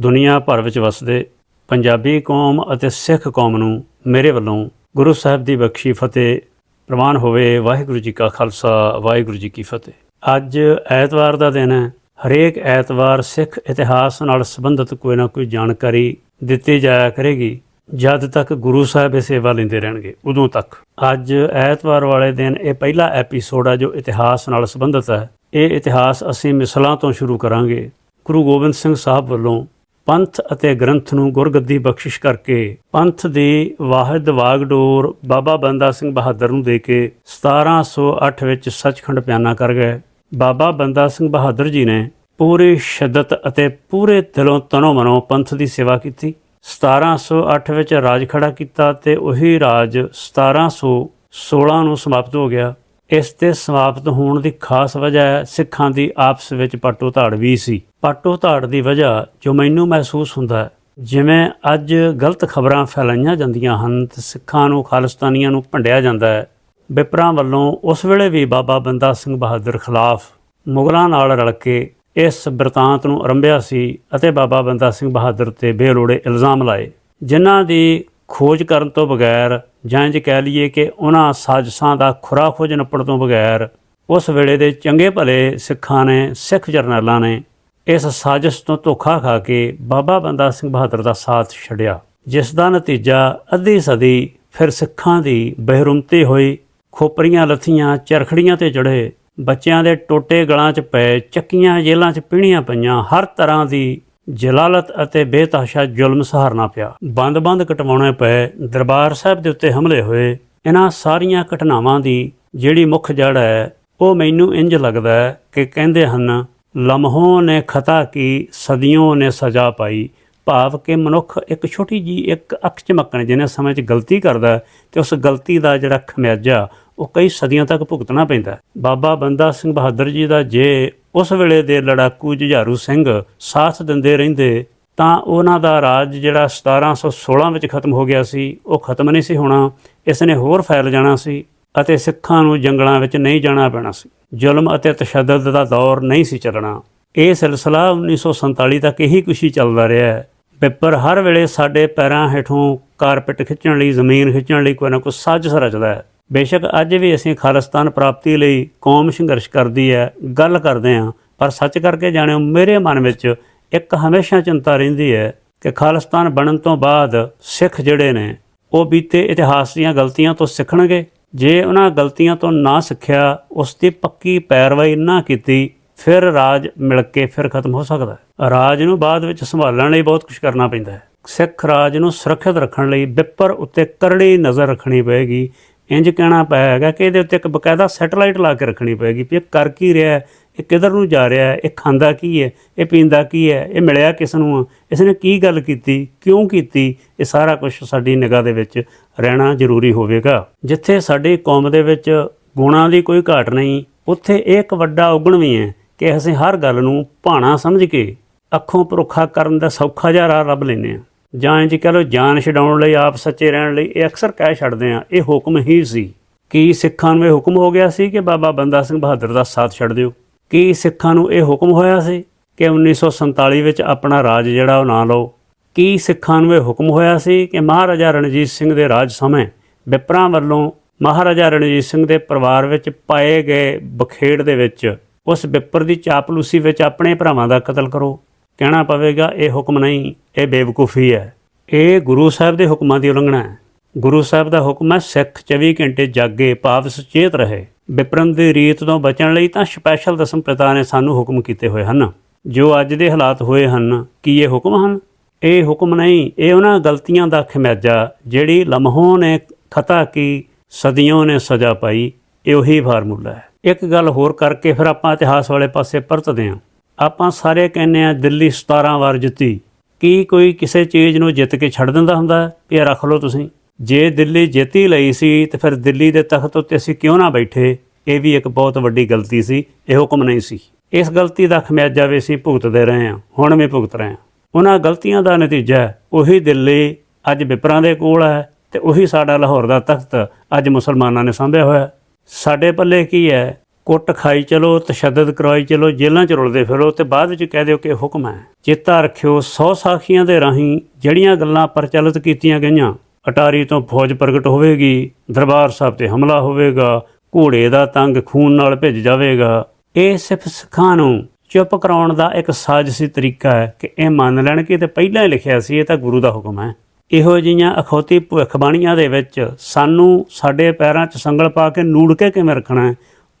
ਦੁਨੀਆ ਭਰ ਵਿੱਚ ਵਸਦੇ ਪੰਜਾਬੀ ਕੌਮ ਅਤੇ ਸਿੱਖ ਕੌਮ ਨੂੰ ਮੇਰੇ ਵੱਲੋਂ ਗੁਰੂ ਸਾਹਿਬ ਦੀ ਬਖਸ਼ੀ ਫਤਿਹ ਪ੍ਰਵਾਨ ਹੋਵੇ ਵਾਹਿਗੁਰੂ ਜੀ ਕਾ ਖਾਲਸਾ, ਵਾਹਿਗੁਰੂ ਜੀ ਕੀ ਫਤਿਹ। ਅੱਜ ਐਤਵਾਰ ਦਾ ਦਿਨ ਹੈ। ਹਰੇਕ ਐਤਵਾਰ ਸਿੱਖ ਇਤਿਹਾਸ ਨਾਲ ਸੰਬੰਧਿਤ ਕੋਈ ਨਾ ਕੋਈ ਜਾਣਕਾਰੀ ਦਿੱਤੀ ਜਾਇਆ ਕਰੇਗੀ। ਜਦ ਤੱਕ ਗੁਰੂ ਸਾਹਿਬ ਇਹ ਸੇਵਾ ਲੈਂਦੇ ਰਹਿਣਗੇ, ਉਦੋਂ ਤੱਕ। ਅੱਜ ਐਤਵਾਰ ਵਾਲੇ ਦਿਨ ਇਹ ਪਹਿਲਾ ਐਪੀਸੋਡ ਹੈ ਜੋ ਇਤਿਹਾਸ ਨਾਲ ਸੰਬੰਧਿਤ ਹੈ। ਇਹ ਇਤਿਹਾਸ ਅਸੀਂ ਮਿਸਲਾਂ ਤੋਂ ਸ਼ੁਰੂ ਕਰਾਂਗੇ। ਗੁਰੂ ਗੋਬਿੰਦ ਸਿੰਘ ਸਾਹਿਬ ਵੱਲੋਂ ਪੰਥ ਅਤੇ ਗ੍ਰੰਥ ਨੂੰ ਗੁਰਗੱਦੀ ਬਖਸ਼ਿਸ਼ ਕਰਕੇ ਪੰਥ ਦੀ ਵਾਹਿਦ ਵਾਗਡੋਰ ਬਾਬਾ ਬੰਦਾ ਸਿੰਘ ਬਹਾਦਰ ਨੂੰ ਦੇ ਕੇ 1708 ਵਿੱਚ ਸੱਚਖੰਡ ਬਿਆਨਾ ਕਰ ਗਏ। ਬਾਬਾ ਬੰਦਾ ਸਿੰਘ ਬਹਾਦਰ ਜੀ ਨੇ ਪੂਰੀ ਸ਼ਿੱਦਤ ਅਤੇ ਪੂਰੇ ਦਿਲੋਂ ਤਨੋਂ ਮਨੋਂ ਪੰਥ ਦੀ ਸੇਵਾ ਕੀਤੀ। 1708 ਵਿੱਚ ਰਾਜ ਖੜਾ ਕੀਤਾ ਤੇ ਉਹੀ ਰਾਜ 1716 ਨੂੰ ਸਮਾਪਤ ਹੋ ਗਿਆ। ਇਸ ਤੇ ਸਮਾਪਤ ਹੋਣ ਦੀ ਖਾਸ ਵਜ੍ਹਾ ਸਿੱਖਾਂ ਦੀ ਆਪਸ ਵਿੱਚ ਪਾਟੋ ਧਾੜ ਵੀ ਸੀ। ਪਾਟੋ ਧਾੜ ਦੀ ਵਜ੍ਹਾ ਜੋ ਮੈਨੂੰ ਮਹਿਸੂਸ ਹੁੰਦਾ ਜਿਵੇਂ ਅੱਜ ਗਲਤ ਖਬਰਾਂ ਫੈਲਾਈਆਂ ਜਾਂਦੀਆਂ ਹਨ ਤੇ ਸਿੱਖਾਂ ਨੂੰ, ਖਾਲਿਸਤਾਨੀਆਂ ਨੂੰ ਭੰਡਿਆ ਜਾਂਦਾ ਹੈ। ਵਿਪਰਾਂ ਵੱਲੋਂ ਉਸ ਵੇਲੇ ਵੀ ਬਾਬਾ ਬੰਦਾ ਸਿੰਘ ਬਹਾਦਰ ਖਿਲਾਫ ਮੁਗਲਾਂ ਨਾਲ ਰਲ ਕੇ ਇਸ ਬਰਤਾਂਤ ਨੂੰ ਆਰੰਭਿਆ ਸੀ ਅਤੇ ਬਾਬਾ ਬੰਦਾ ਸਿੰਘ ਬਹਾਦਰ ਤੇ ਬੇਲੋੜੇ ਇਲਜ਼ਾਮ ਲਾਏ, ਜਿਨ੍ਹਾਂ ਦੀ ਖੋਜ ਕਰਨ ਤੋਂ ਬਗੈਰ ਜਾਂ ਇੰਜ ਕਹਿ ਲਈਏ ਕਿ ਉਹਨਾਂ ਸਾਜਸ਼ਾਂ ਦਾ ਖੁਰਾ ਖੋਜ ਨੱਪੜ ਤੋਂ ਬਗੈਰ ਉਸ ਵੇਲੇ ਦੇ ਚੰਗੇ ਭਲੇ ਸਿੱਖਾਂ ਨੇ, ਸਿੱਖ ਜਰਨੈਲਾਂ ਨੇ ਇਸ ਸਾਜ਼ਿਸ਼ ਤੋਂ ਧੋਖਾ ਖਾ ਕੇ ਬਾਬਾ ਬੰਦਾ ਸਿੰਘ ਬਹਾਦਰ ਦਾ ਸਾਥ ਛੱਡਿਆ, ਜਿਸ ਦਾ ਨਤੀਜਾ ਅੱਧੀ ਸਦੀ ਫਿਰ ਸਿੱਖਾਂ ਦੀ ਬਹਿਰੁਮਤੀ ਹੋਈ, ਖੋਪਰੀਆਂ, ਲੱਥੀਆਂ, ਚਰਖੜੀਆਂ ਤੇ ਚੜ੍ਹੇ, ਬੱਚਿਆਂ ਦੇ ਟੋਟੇ ਗਲਾਂ 'ਚ ਪਏ, ਚੱਕੀਆਂ, ਜੇਲ੍ਹਾਂ 'ਚ ਪੀਣੀਆਂ ਪਈਆਂ, ਹਰ ਤਰ੍ਹਾਂ ਦੀ ਜਲਾਲਤ ਅਤੇ ਬੇਤਹਾਸ਼ਾ ਜ਼ੁਲਮ ਸਹਾਰਨਾ ਪਿਆ। ਬੰਦ-ਬੰਦ ਕਟਵਾਉਣੇ ਪਏ ਦਰਬਾਰ ਸਾਹਿਬ ਦੇ ਉੱਤੇ ਹਮਲੇ ਹੋਏ। ਇਹਨਾਂ ਸਾਰੀਆਂ ਘਟਨਾਵਾਂ ਦੀ ਜਿਹੜੀ ਮੁੱਖ ਜੜ ਹੈ, ਉਹ ਮੈਨੂੰ ਇੰਜ ਲੱਗਦਾ ਹੈ ਕਿ ਕਹਿੰਦੇ ਹਨ, ਲਮਹੋਂ ਨੇ ਖਤਾ ਕੀ, ਸਦੀਆਂ ਨੇ ਸਜ਼ਾ ਪਾਈ। ਭਾਵ ਕਿ ਮਨੁੱਖ ਇੱਕ ਛੋਟੀ ਜੀ ਇੱਕ ਅੱਖ ਝਮਕਣ ਜਿਹਨੇ ਸਮੇਂ 'ਚ ਗਲਤੀ ਕਰਦਾ ਹੈ ਤੇ ਉਸ ਗਲਤੀ ਦਾ ਜਿਹੜਾ ਖਮਿਆਜਾ, ਉਹ ਕਈ ਸਦੀਆਂ ਤੱਕ ਭੁਗਤਣਾ ਪੈਂਦਾ ਬਾਬਾ ਬੰਦਾ ਸਿੰਘ ਬਹਾਦਰ ਜੀ ਦਾ ਜੇ ਉਸ ਵੇਲੇ ਦੇ ਲੜਾਕੂ ਜੁਝਾਰੂ ਸਿੰਘ ਸਾਥ ਦਿੰਦੇ ਰਹਿੰਦੇ, ਤਾਂ ਉਹਨਾਂ ਦਾ ਰਾਜ ਜਿਹੜਾ 1716 ਵਿੱਚ ਖਤਮ ਹੋ ਗਿਆ ਸੀ, ਉਹ ਖਤਮ ਨਹੀਂ ਸੀ ਹੋਣਾ। ਇਸ ਨੇ ਹੋਰ ਫੈਲ ਜਾਣਾ ਸੀ ਅਤੇ ਸਿੱਖਾਂ ਨੂੰ ਜੰਗਲਾਂ ਵਿੱਚ ਨਹੀਂ ਜਾਣਾ ਪੈਣਾ ਸੀ। ਜ਼ੁਲਮ ਅਤੇ ਤਸ਼ੱਦਦ ਦਾ ਦੌਰ ਨਹੀਂ ਸੀ ਚੱਲਣਾ। ਇਹ ਸਿਲਸਿਲਾ 1947 ਤੱਕ ਇਹੀ ਕੁਸ਼ੀ ਚੱਲਦਾ ਰਿਹਾ ਹੈ। ਪੇਪਰ ਹਰ ਵੇਲੇ ਸਾਡੇ ਪੈਰਾਂ ਹੇਠੋਂ ਕਾਰਪੇਟ ਖਿੱਚਣ ਲਈ, ਜ਼ਮੀਨ ਖਿੱਚਣ ਲਈ ਕੋਈ ਨਾ ਕੋਈ ਸਾਜ਼ਿਸ਼ ਰਚਦਾ ਹੈ। ਬੇਸ਼ੱਕ ਅੱਜ ਵੀ ਅਸੀਂ ਖਾਲਿਸਤਾਨ ਪ੍ਰਾਪਤੀ ਲਈ ਕੌਮ ਸੰਘਰਸ਼ ਕਰਦੀ ਹੈ, ਗੱਲ ਕਰਦੇ ਹਾਂ, ਪਰ ਸੱਚ ਕਰਕੇ ਜਾਣਿਓ, ਮੇਰੇ ਮਨ ਵਿੱਚ ਇੱਕ ਹਮੇਸ਼ਾ ਚਿੰਤਾ ਰਹਿੰਦੀ ਹੈ ਕਿ ਖਾਲਿਸਤਾਨ ਬਣਨ ਤੋਂ ਬਾਅਦ ਸਿੱਖ ਜਿਹੜੇ ਨੇ, ਉਹ ਬੀਤੇ ਇਤਿਹਾਸ ਦੀਆਂ ਗਲਤੀਆਂ ਤੋਂ ਸਿੱਖਣਗੇ। ਜੇ ਉਹਨਾਂ ਗਲਤੀਆਂ ਤੋਂ ਨਾ ਸਿੱਖਿਆ ਉਸ ਦੀ ਪੱਕੀ ਪੈਰਵਾਈ ਨਾ ਕੀਤੀ, ਫਿਰ ਰਾਜ ਮਿਲ ਕੇ ਫਿਰ ਖਤਮ ਹੋ ਸਕਦਾ ਹੈ। ਰਾਜ ਨੂੰ ਬਾਅਦ ਵਿੱਚ ਸੰਭਾਲਣ ਲਈ ਬਹੁਤ ਕੁਝ ਕਰਨਾ ਪੈਂਦਾ ਹੈ। ਸਿੱਖ ਰਾਜ ਨੂੰ ਸੁਰੱਖਿਅਤ ਰੱਖਣ ਲਈ ਵਿਪਰ ਉੱਤੇ ਕਰੜੀ ਨਜ਼ਰ ਰੱਖਣੀ ਪਏਗੀ। ਇੰਜ ਕਹਿਣਾ ਪਏਗਾ ਕਿ ਇਹਦੇ ਉੱਤੇ ਇੱਕ ਬਕਾਇਦਾ ਸੈਟੇਲਾਈਟ ਲਾ ਕੇ ਰੱਖਣੀ ਪਏਗੀ ਵੀ ਇਹ ਕਰ ਕੀ ਰਿਹਾ ਹੈ, ਇਹ ਕਿੱਧਰ ਨੂੰ ਜਾ ਰਿਹਾ ਹੈ, ਇਹ ਖਾਂਦਾ ਕੀ ਹੈ, ਇਹ ਪੀਂਦਾ ਕੀ ਹੈ, ਇਹ ਮਿਲਿਆ ਕਿਸ ਨੂੰ ਆ ਇਸ ਨੇ ਕੀ ਗੱਲ ਕੀਤੀ, ਕਿਉਂ ਕੀਤੀ, ਇਹ ਸਾਰਾ ਕੁਝ ਸਾਡੀ ਨਿਗਾਹ ਦੇ ਵਿੱਚ ਰਹਿਣਾ ਜ਼ਰੂਰੀ ਹੋਵੇਗਾ। ਜਿੱਥੇ ਸਾਡੀ ਕੌਮ ਦੇ ਵਿੱਚ ਗੁਣਾਂ ਦੀ ਕੋਈ ਘਾਟ ਨਹੀਂ, ਉੱਥੇ ਇਹ ਇੱਕ ਵੱਡਾ ਉਗਣ ਵੀ ਹੈ ਕਿ ਅਸੀਂ ਹਰ ਗੱਲ ਨੂੰ ਭਾਣਾ ਸਮਝ ਕੇ ਅੱਖੋਂ ਪਰੋਖਾ ਕਰਨ ਦਾ ਸੌਖਾ ਜਿਹਾ ਰਾਹ ਲੱਭ ਲੈਂਦੇ ਹਾਂ। ਜਾਂ ਇੰਜ ਕਹ ਲਓ ਜਾਨ ਛਡਾਉਣ ਲਈ ਆਪ ਸੱਚੇ ਰਹਿਣ ਲਈ, ਇਹ ਅਕਸਰ ਕਹਿ ਛੱਡਦੇ ਆ। ਇਹ ਹੁਕਮ ਹੀ ਸੀ। ਕੀ ਸਿੱਖਾਂ ਨੂੰ ਇਹ ਹੁਕਮ ਹੋ ਗਿਆ ਸੀ ਕਿ ਬਾਬਾ ਬੰਦਾ ਸਿੰਘ ਬਹਾਦਰ ਦਾ ਸਾਥ ਛੱਡ ਦਿਓ? ਕੀ ਸਿੱਖਾਂ ਨੂੰ ਇਹ ਹੁਕਮ ਹੋਇਆ ਸੀ ਕਿ 1947 ਵਿੱਚ ਆਪਣਾ ਰਾਜ ਜਿਹੜਾ ਉਹ ਨਾ ਲਓ? ਕੀ ਸਿੱਖਾਂ ਨੂੰ ਇਹ ਹੁਕਮ ਹੋਇਆ ਸੀ ਕਿ ਮਹਾਰਾਜਾ ਰਣਜੀਤ ਸਿੰਘ ਦੇ ਰਾਜ ਸਮੇਂ ਵਿਪਰਾਂ ਵੱਲੋਂ ਮਹਾਰਾਜਾ ਰਣਜੀਤ ਸਿੰਘ ਦੇ ਪਰਿਵਾਰ ਵਿੱਚ ਪਾਏ ਗਏ ਬਖੇੜ ਦੇ ਵਿੱਚ ਉਸ ਵਿਪਰ ਦੀ ਚਾਪਲੂਸੀ ਵਿੱਚ ਆਪਣੇ ਭਰਾਵਾਂ ਦਾ ਕਤਲ ਕਰੋ? ਕਹਿਣਾ ਪਵੇਗਾ, ਇਹ ਹੁਕਮ ਨਹੀਂ। ਇਹ ਬੇਵਕੂਫੀ ਹੈ। ਇਹ ਗੁਰੂ ਸਾਹਿਬ ਦੇ ਹੁਕਮਾਂ ਦੀ ਉਲੰਘਣਾ ਹੈ। ਗੁਰੂ ਸਾਹਿਬ ਦਾ ਹੁਕਮ ਹੈ ਸਿੱਖ 24 ਘੰਟੇ ਜਾਗੇ ਭਾਵ ਸੁਚੇਤ ਰਹੇ। ਵਿਪਰਨ ਦੀ ਰੀਤ ਤੋਂ ਬਚਣ ਲਈ ਤਾਂ ਸਪੈਸ਼ਲ ਦਸਮ ਪਿਤਾ ਨੇ ਸਾਨੂੰ ਹੁਕਮ ਕੀਤੇ ਹੋਏ ਹਨ। ਜੋ ਅੱਜ ਦੇ ਹਾਲਾਤ ਹੋਏ ਹਨ, ਕੀ ਇਹ ਹੁਕਮ ਹਨ? ਇਹ ਹੁਕਮ ਨਹੀਂ, ਇਹ ਉਹਨਾਂ ਗਲਤੀਆਂ ਦਾ ਖਮਿਆਜਾ, ਜਿਹੜੀ ਲਮਹੋਂ ਨੇ ਖਤਾ ਕੀ, ਸਦੀਆਂ ਨੇ ਸਜ਼ਾ ਪਾਈ, ਇਹ ਉਹੀ ਫਾਰਮੂਲਾ ਹੈ। ਇੱਕ ਗੱਲ ਹੋਰ ਕਰਕੇ ਫਿਰ ਆਪਾਂ ਇਤਿਹਾਸ ਵਾਲੇ ਪਾਸੇ ਪਰਤਦੇ ਹਾਂ। ਆਪਾਂ ਸਾਰੇ ਕਹਿੰਦੇ ਆ ਦਿੱਲੀ 17 ਵਾਰ ਜਿੱਤੀ। ਕੀ ਕੋਈ ਕਿਸੇ ਚੀਜ਼ ਨੂੰ ਜਿੱਤ ਕੇ ਛੱਡ ਦਿੰਦਾ ਹੁੰਦਾ? ਵੀ ਇਹ ਰੱਖ ਲਓ ਤੁਸੀਂ। ਜੇ ਦਿੱਲੀ ਜਿੱਤੀ ਲਈ ਸੀ, ਤੇ ਫਿਰ ਦਿੱਲੀ ਦੇ ਤਖਤ ਉੱਤੇ ਅਸੀਂ ਕਿਉਂ ਨਾ ਬੈਠੇ? ਇਹ ਵੀ ਇੱਕ ਬਹੁਤ ਵੱਡੀ ਗਲਤੀ ਸੀ। ਇਹ ਹੁਕਮ ਨਹੀਂ ਸੀ। ਇਸ ਗਲਤੀ ਦਾ ਖਮਿਆਜਾ ਵੀ ਅਸੀਂ ਭੁਗਤਦੇ ਰਹੇ ਹਾਂ। ਹੁਣ ਵੀ ਭੁਗਤ ਰਹੇ ਹਾਂ। ਉਹਨਾਂ ਗਲਤੀਆਂ ਦਾ ਨਤੀਜਾ ਉਹੀ ਦਿੱਲੀ ਅੱਜ ਵਿਪਰਾਂ ਦੇ ਕੋਲ ਹੈ ਤੇ ਉਹੀ ਸਾਡਾ ਲਾਹੌਰ ਦਾ ਤਖਤ ਅੱਜ ਮੁਸਲਮਾਨਾਂ ਨੇ ਸਾਂਭਿਆ ਹੋਇਆ ਸਾਡੇ ਪੱਲੇ ਕੀ ਹੈ? ਕੁੱਟ ਖਾਈ ਚਲੋ, ਤਸ਼ੱਦਦ ਕਰਵਾਈ ਚਲੋ, ਜੇਲ੍ਹਾਂ 'ਚ ਰੁਲਦੇ ਫਿਰੋ ਤੇ ਬਾਅਦ ਵਿੱਚ ਕਹਿ ਦਿਓ ਕਿ ਹੁਕਮ ਹੈ। ਚੇਤਾ ਰੱਖਿਓ 100 ਸਾਖੀਆਂ ਦੇ ਰਾਹੀਂ ਜਿਹੜੀਆਂ ਗੱਲਾਂ ਪ੍ਰਚਲਿਤ ਕੀਤੀਆਂ ਗਈਆਂ, ਅਟਾਰੀ ਤੋਂ ਫੌਜ ਪ੍ਰਗਟ ਹੋਵੇਗੀ, ਦਰਬਾਰ ਸਾਹਿਬ ਤੇ ਹਮਲਾ ਹੋਵੇਗਾ, ਘੋੜੇ ਦਾ ਤੰਗ ਖੂਨ ਨਾਲ ਭਿੱਜ ਜਾਵੇਗਾ। ਇਹ ਸਿਰਫ ਸਿੱਖਾਂ ਨੂੰ ਚੁੱਪ ਕਰਾਉਣ ਦਾ ਇੱਕ ਸਾਜ਼ਿਸ਼ੀ ਤਰੀਕਾ ਹੈ ਕਿ ਇਹ ਮੰਨ ਲੈਣ ਕਿ ਇਹ ਪਹਿਲਾਂ ਹੀ ਲਿਖਿਆ ਸੀ, ਇਹ ਤਾਂ ਗੁਰੂ ਦਾ ਹੁਕਮ ਹੈ। ਇਹੋ ਜਿਹੀਆਂ ਅਖੌਤੀ ਭੁੱਖਬਾਣੀਆਂ ਦੇ ਵਿੱਚ ਸਾਨੂੰ ਸਾਡੇ ਪੈਰਾਂ 'ਚ ਸੰਗਲ ਪਾ ਕੇ ਨੂੜ ਕੇ ਕਿਵੇਂ ਰੱਖਣਾ ਹੈ?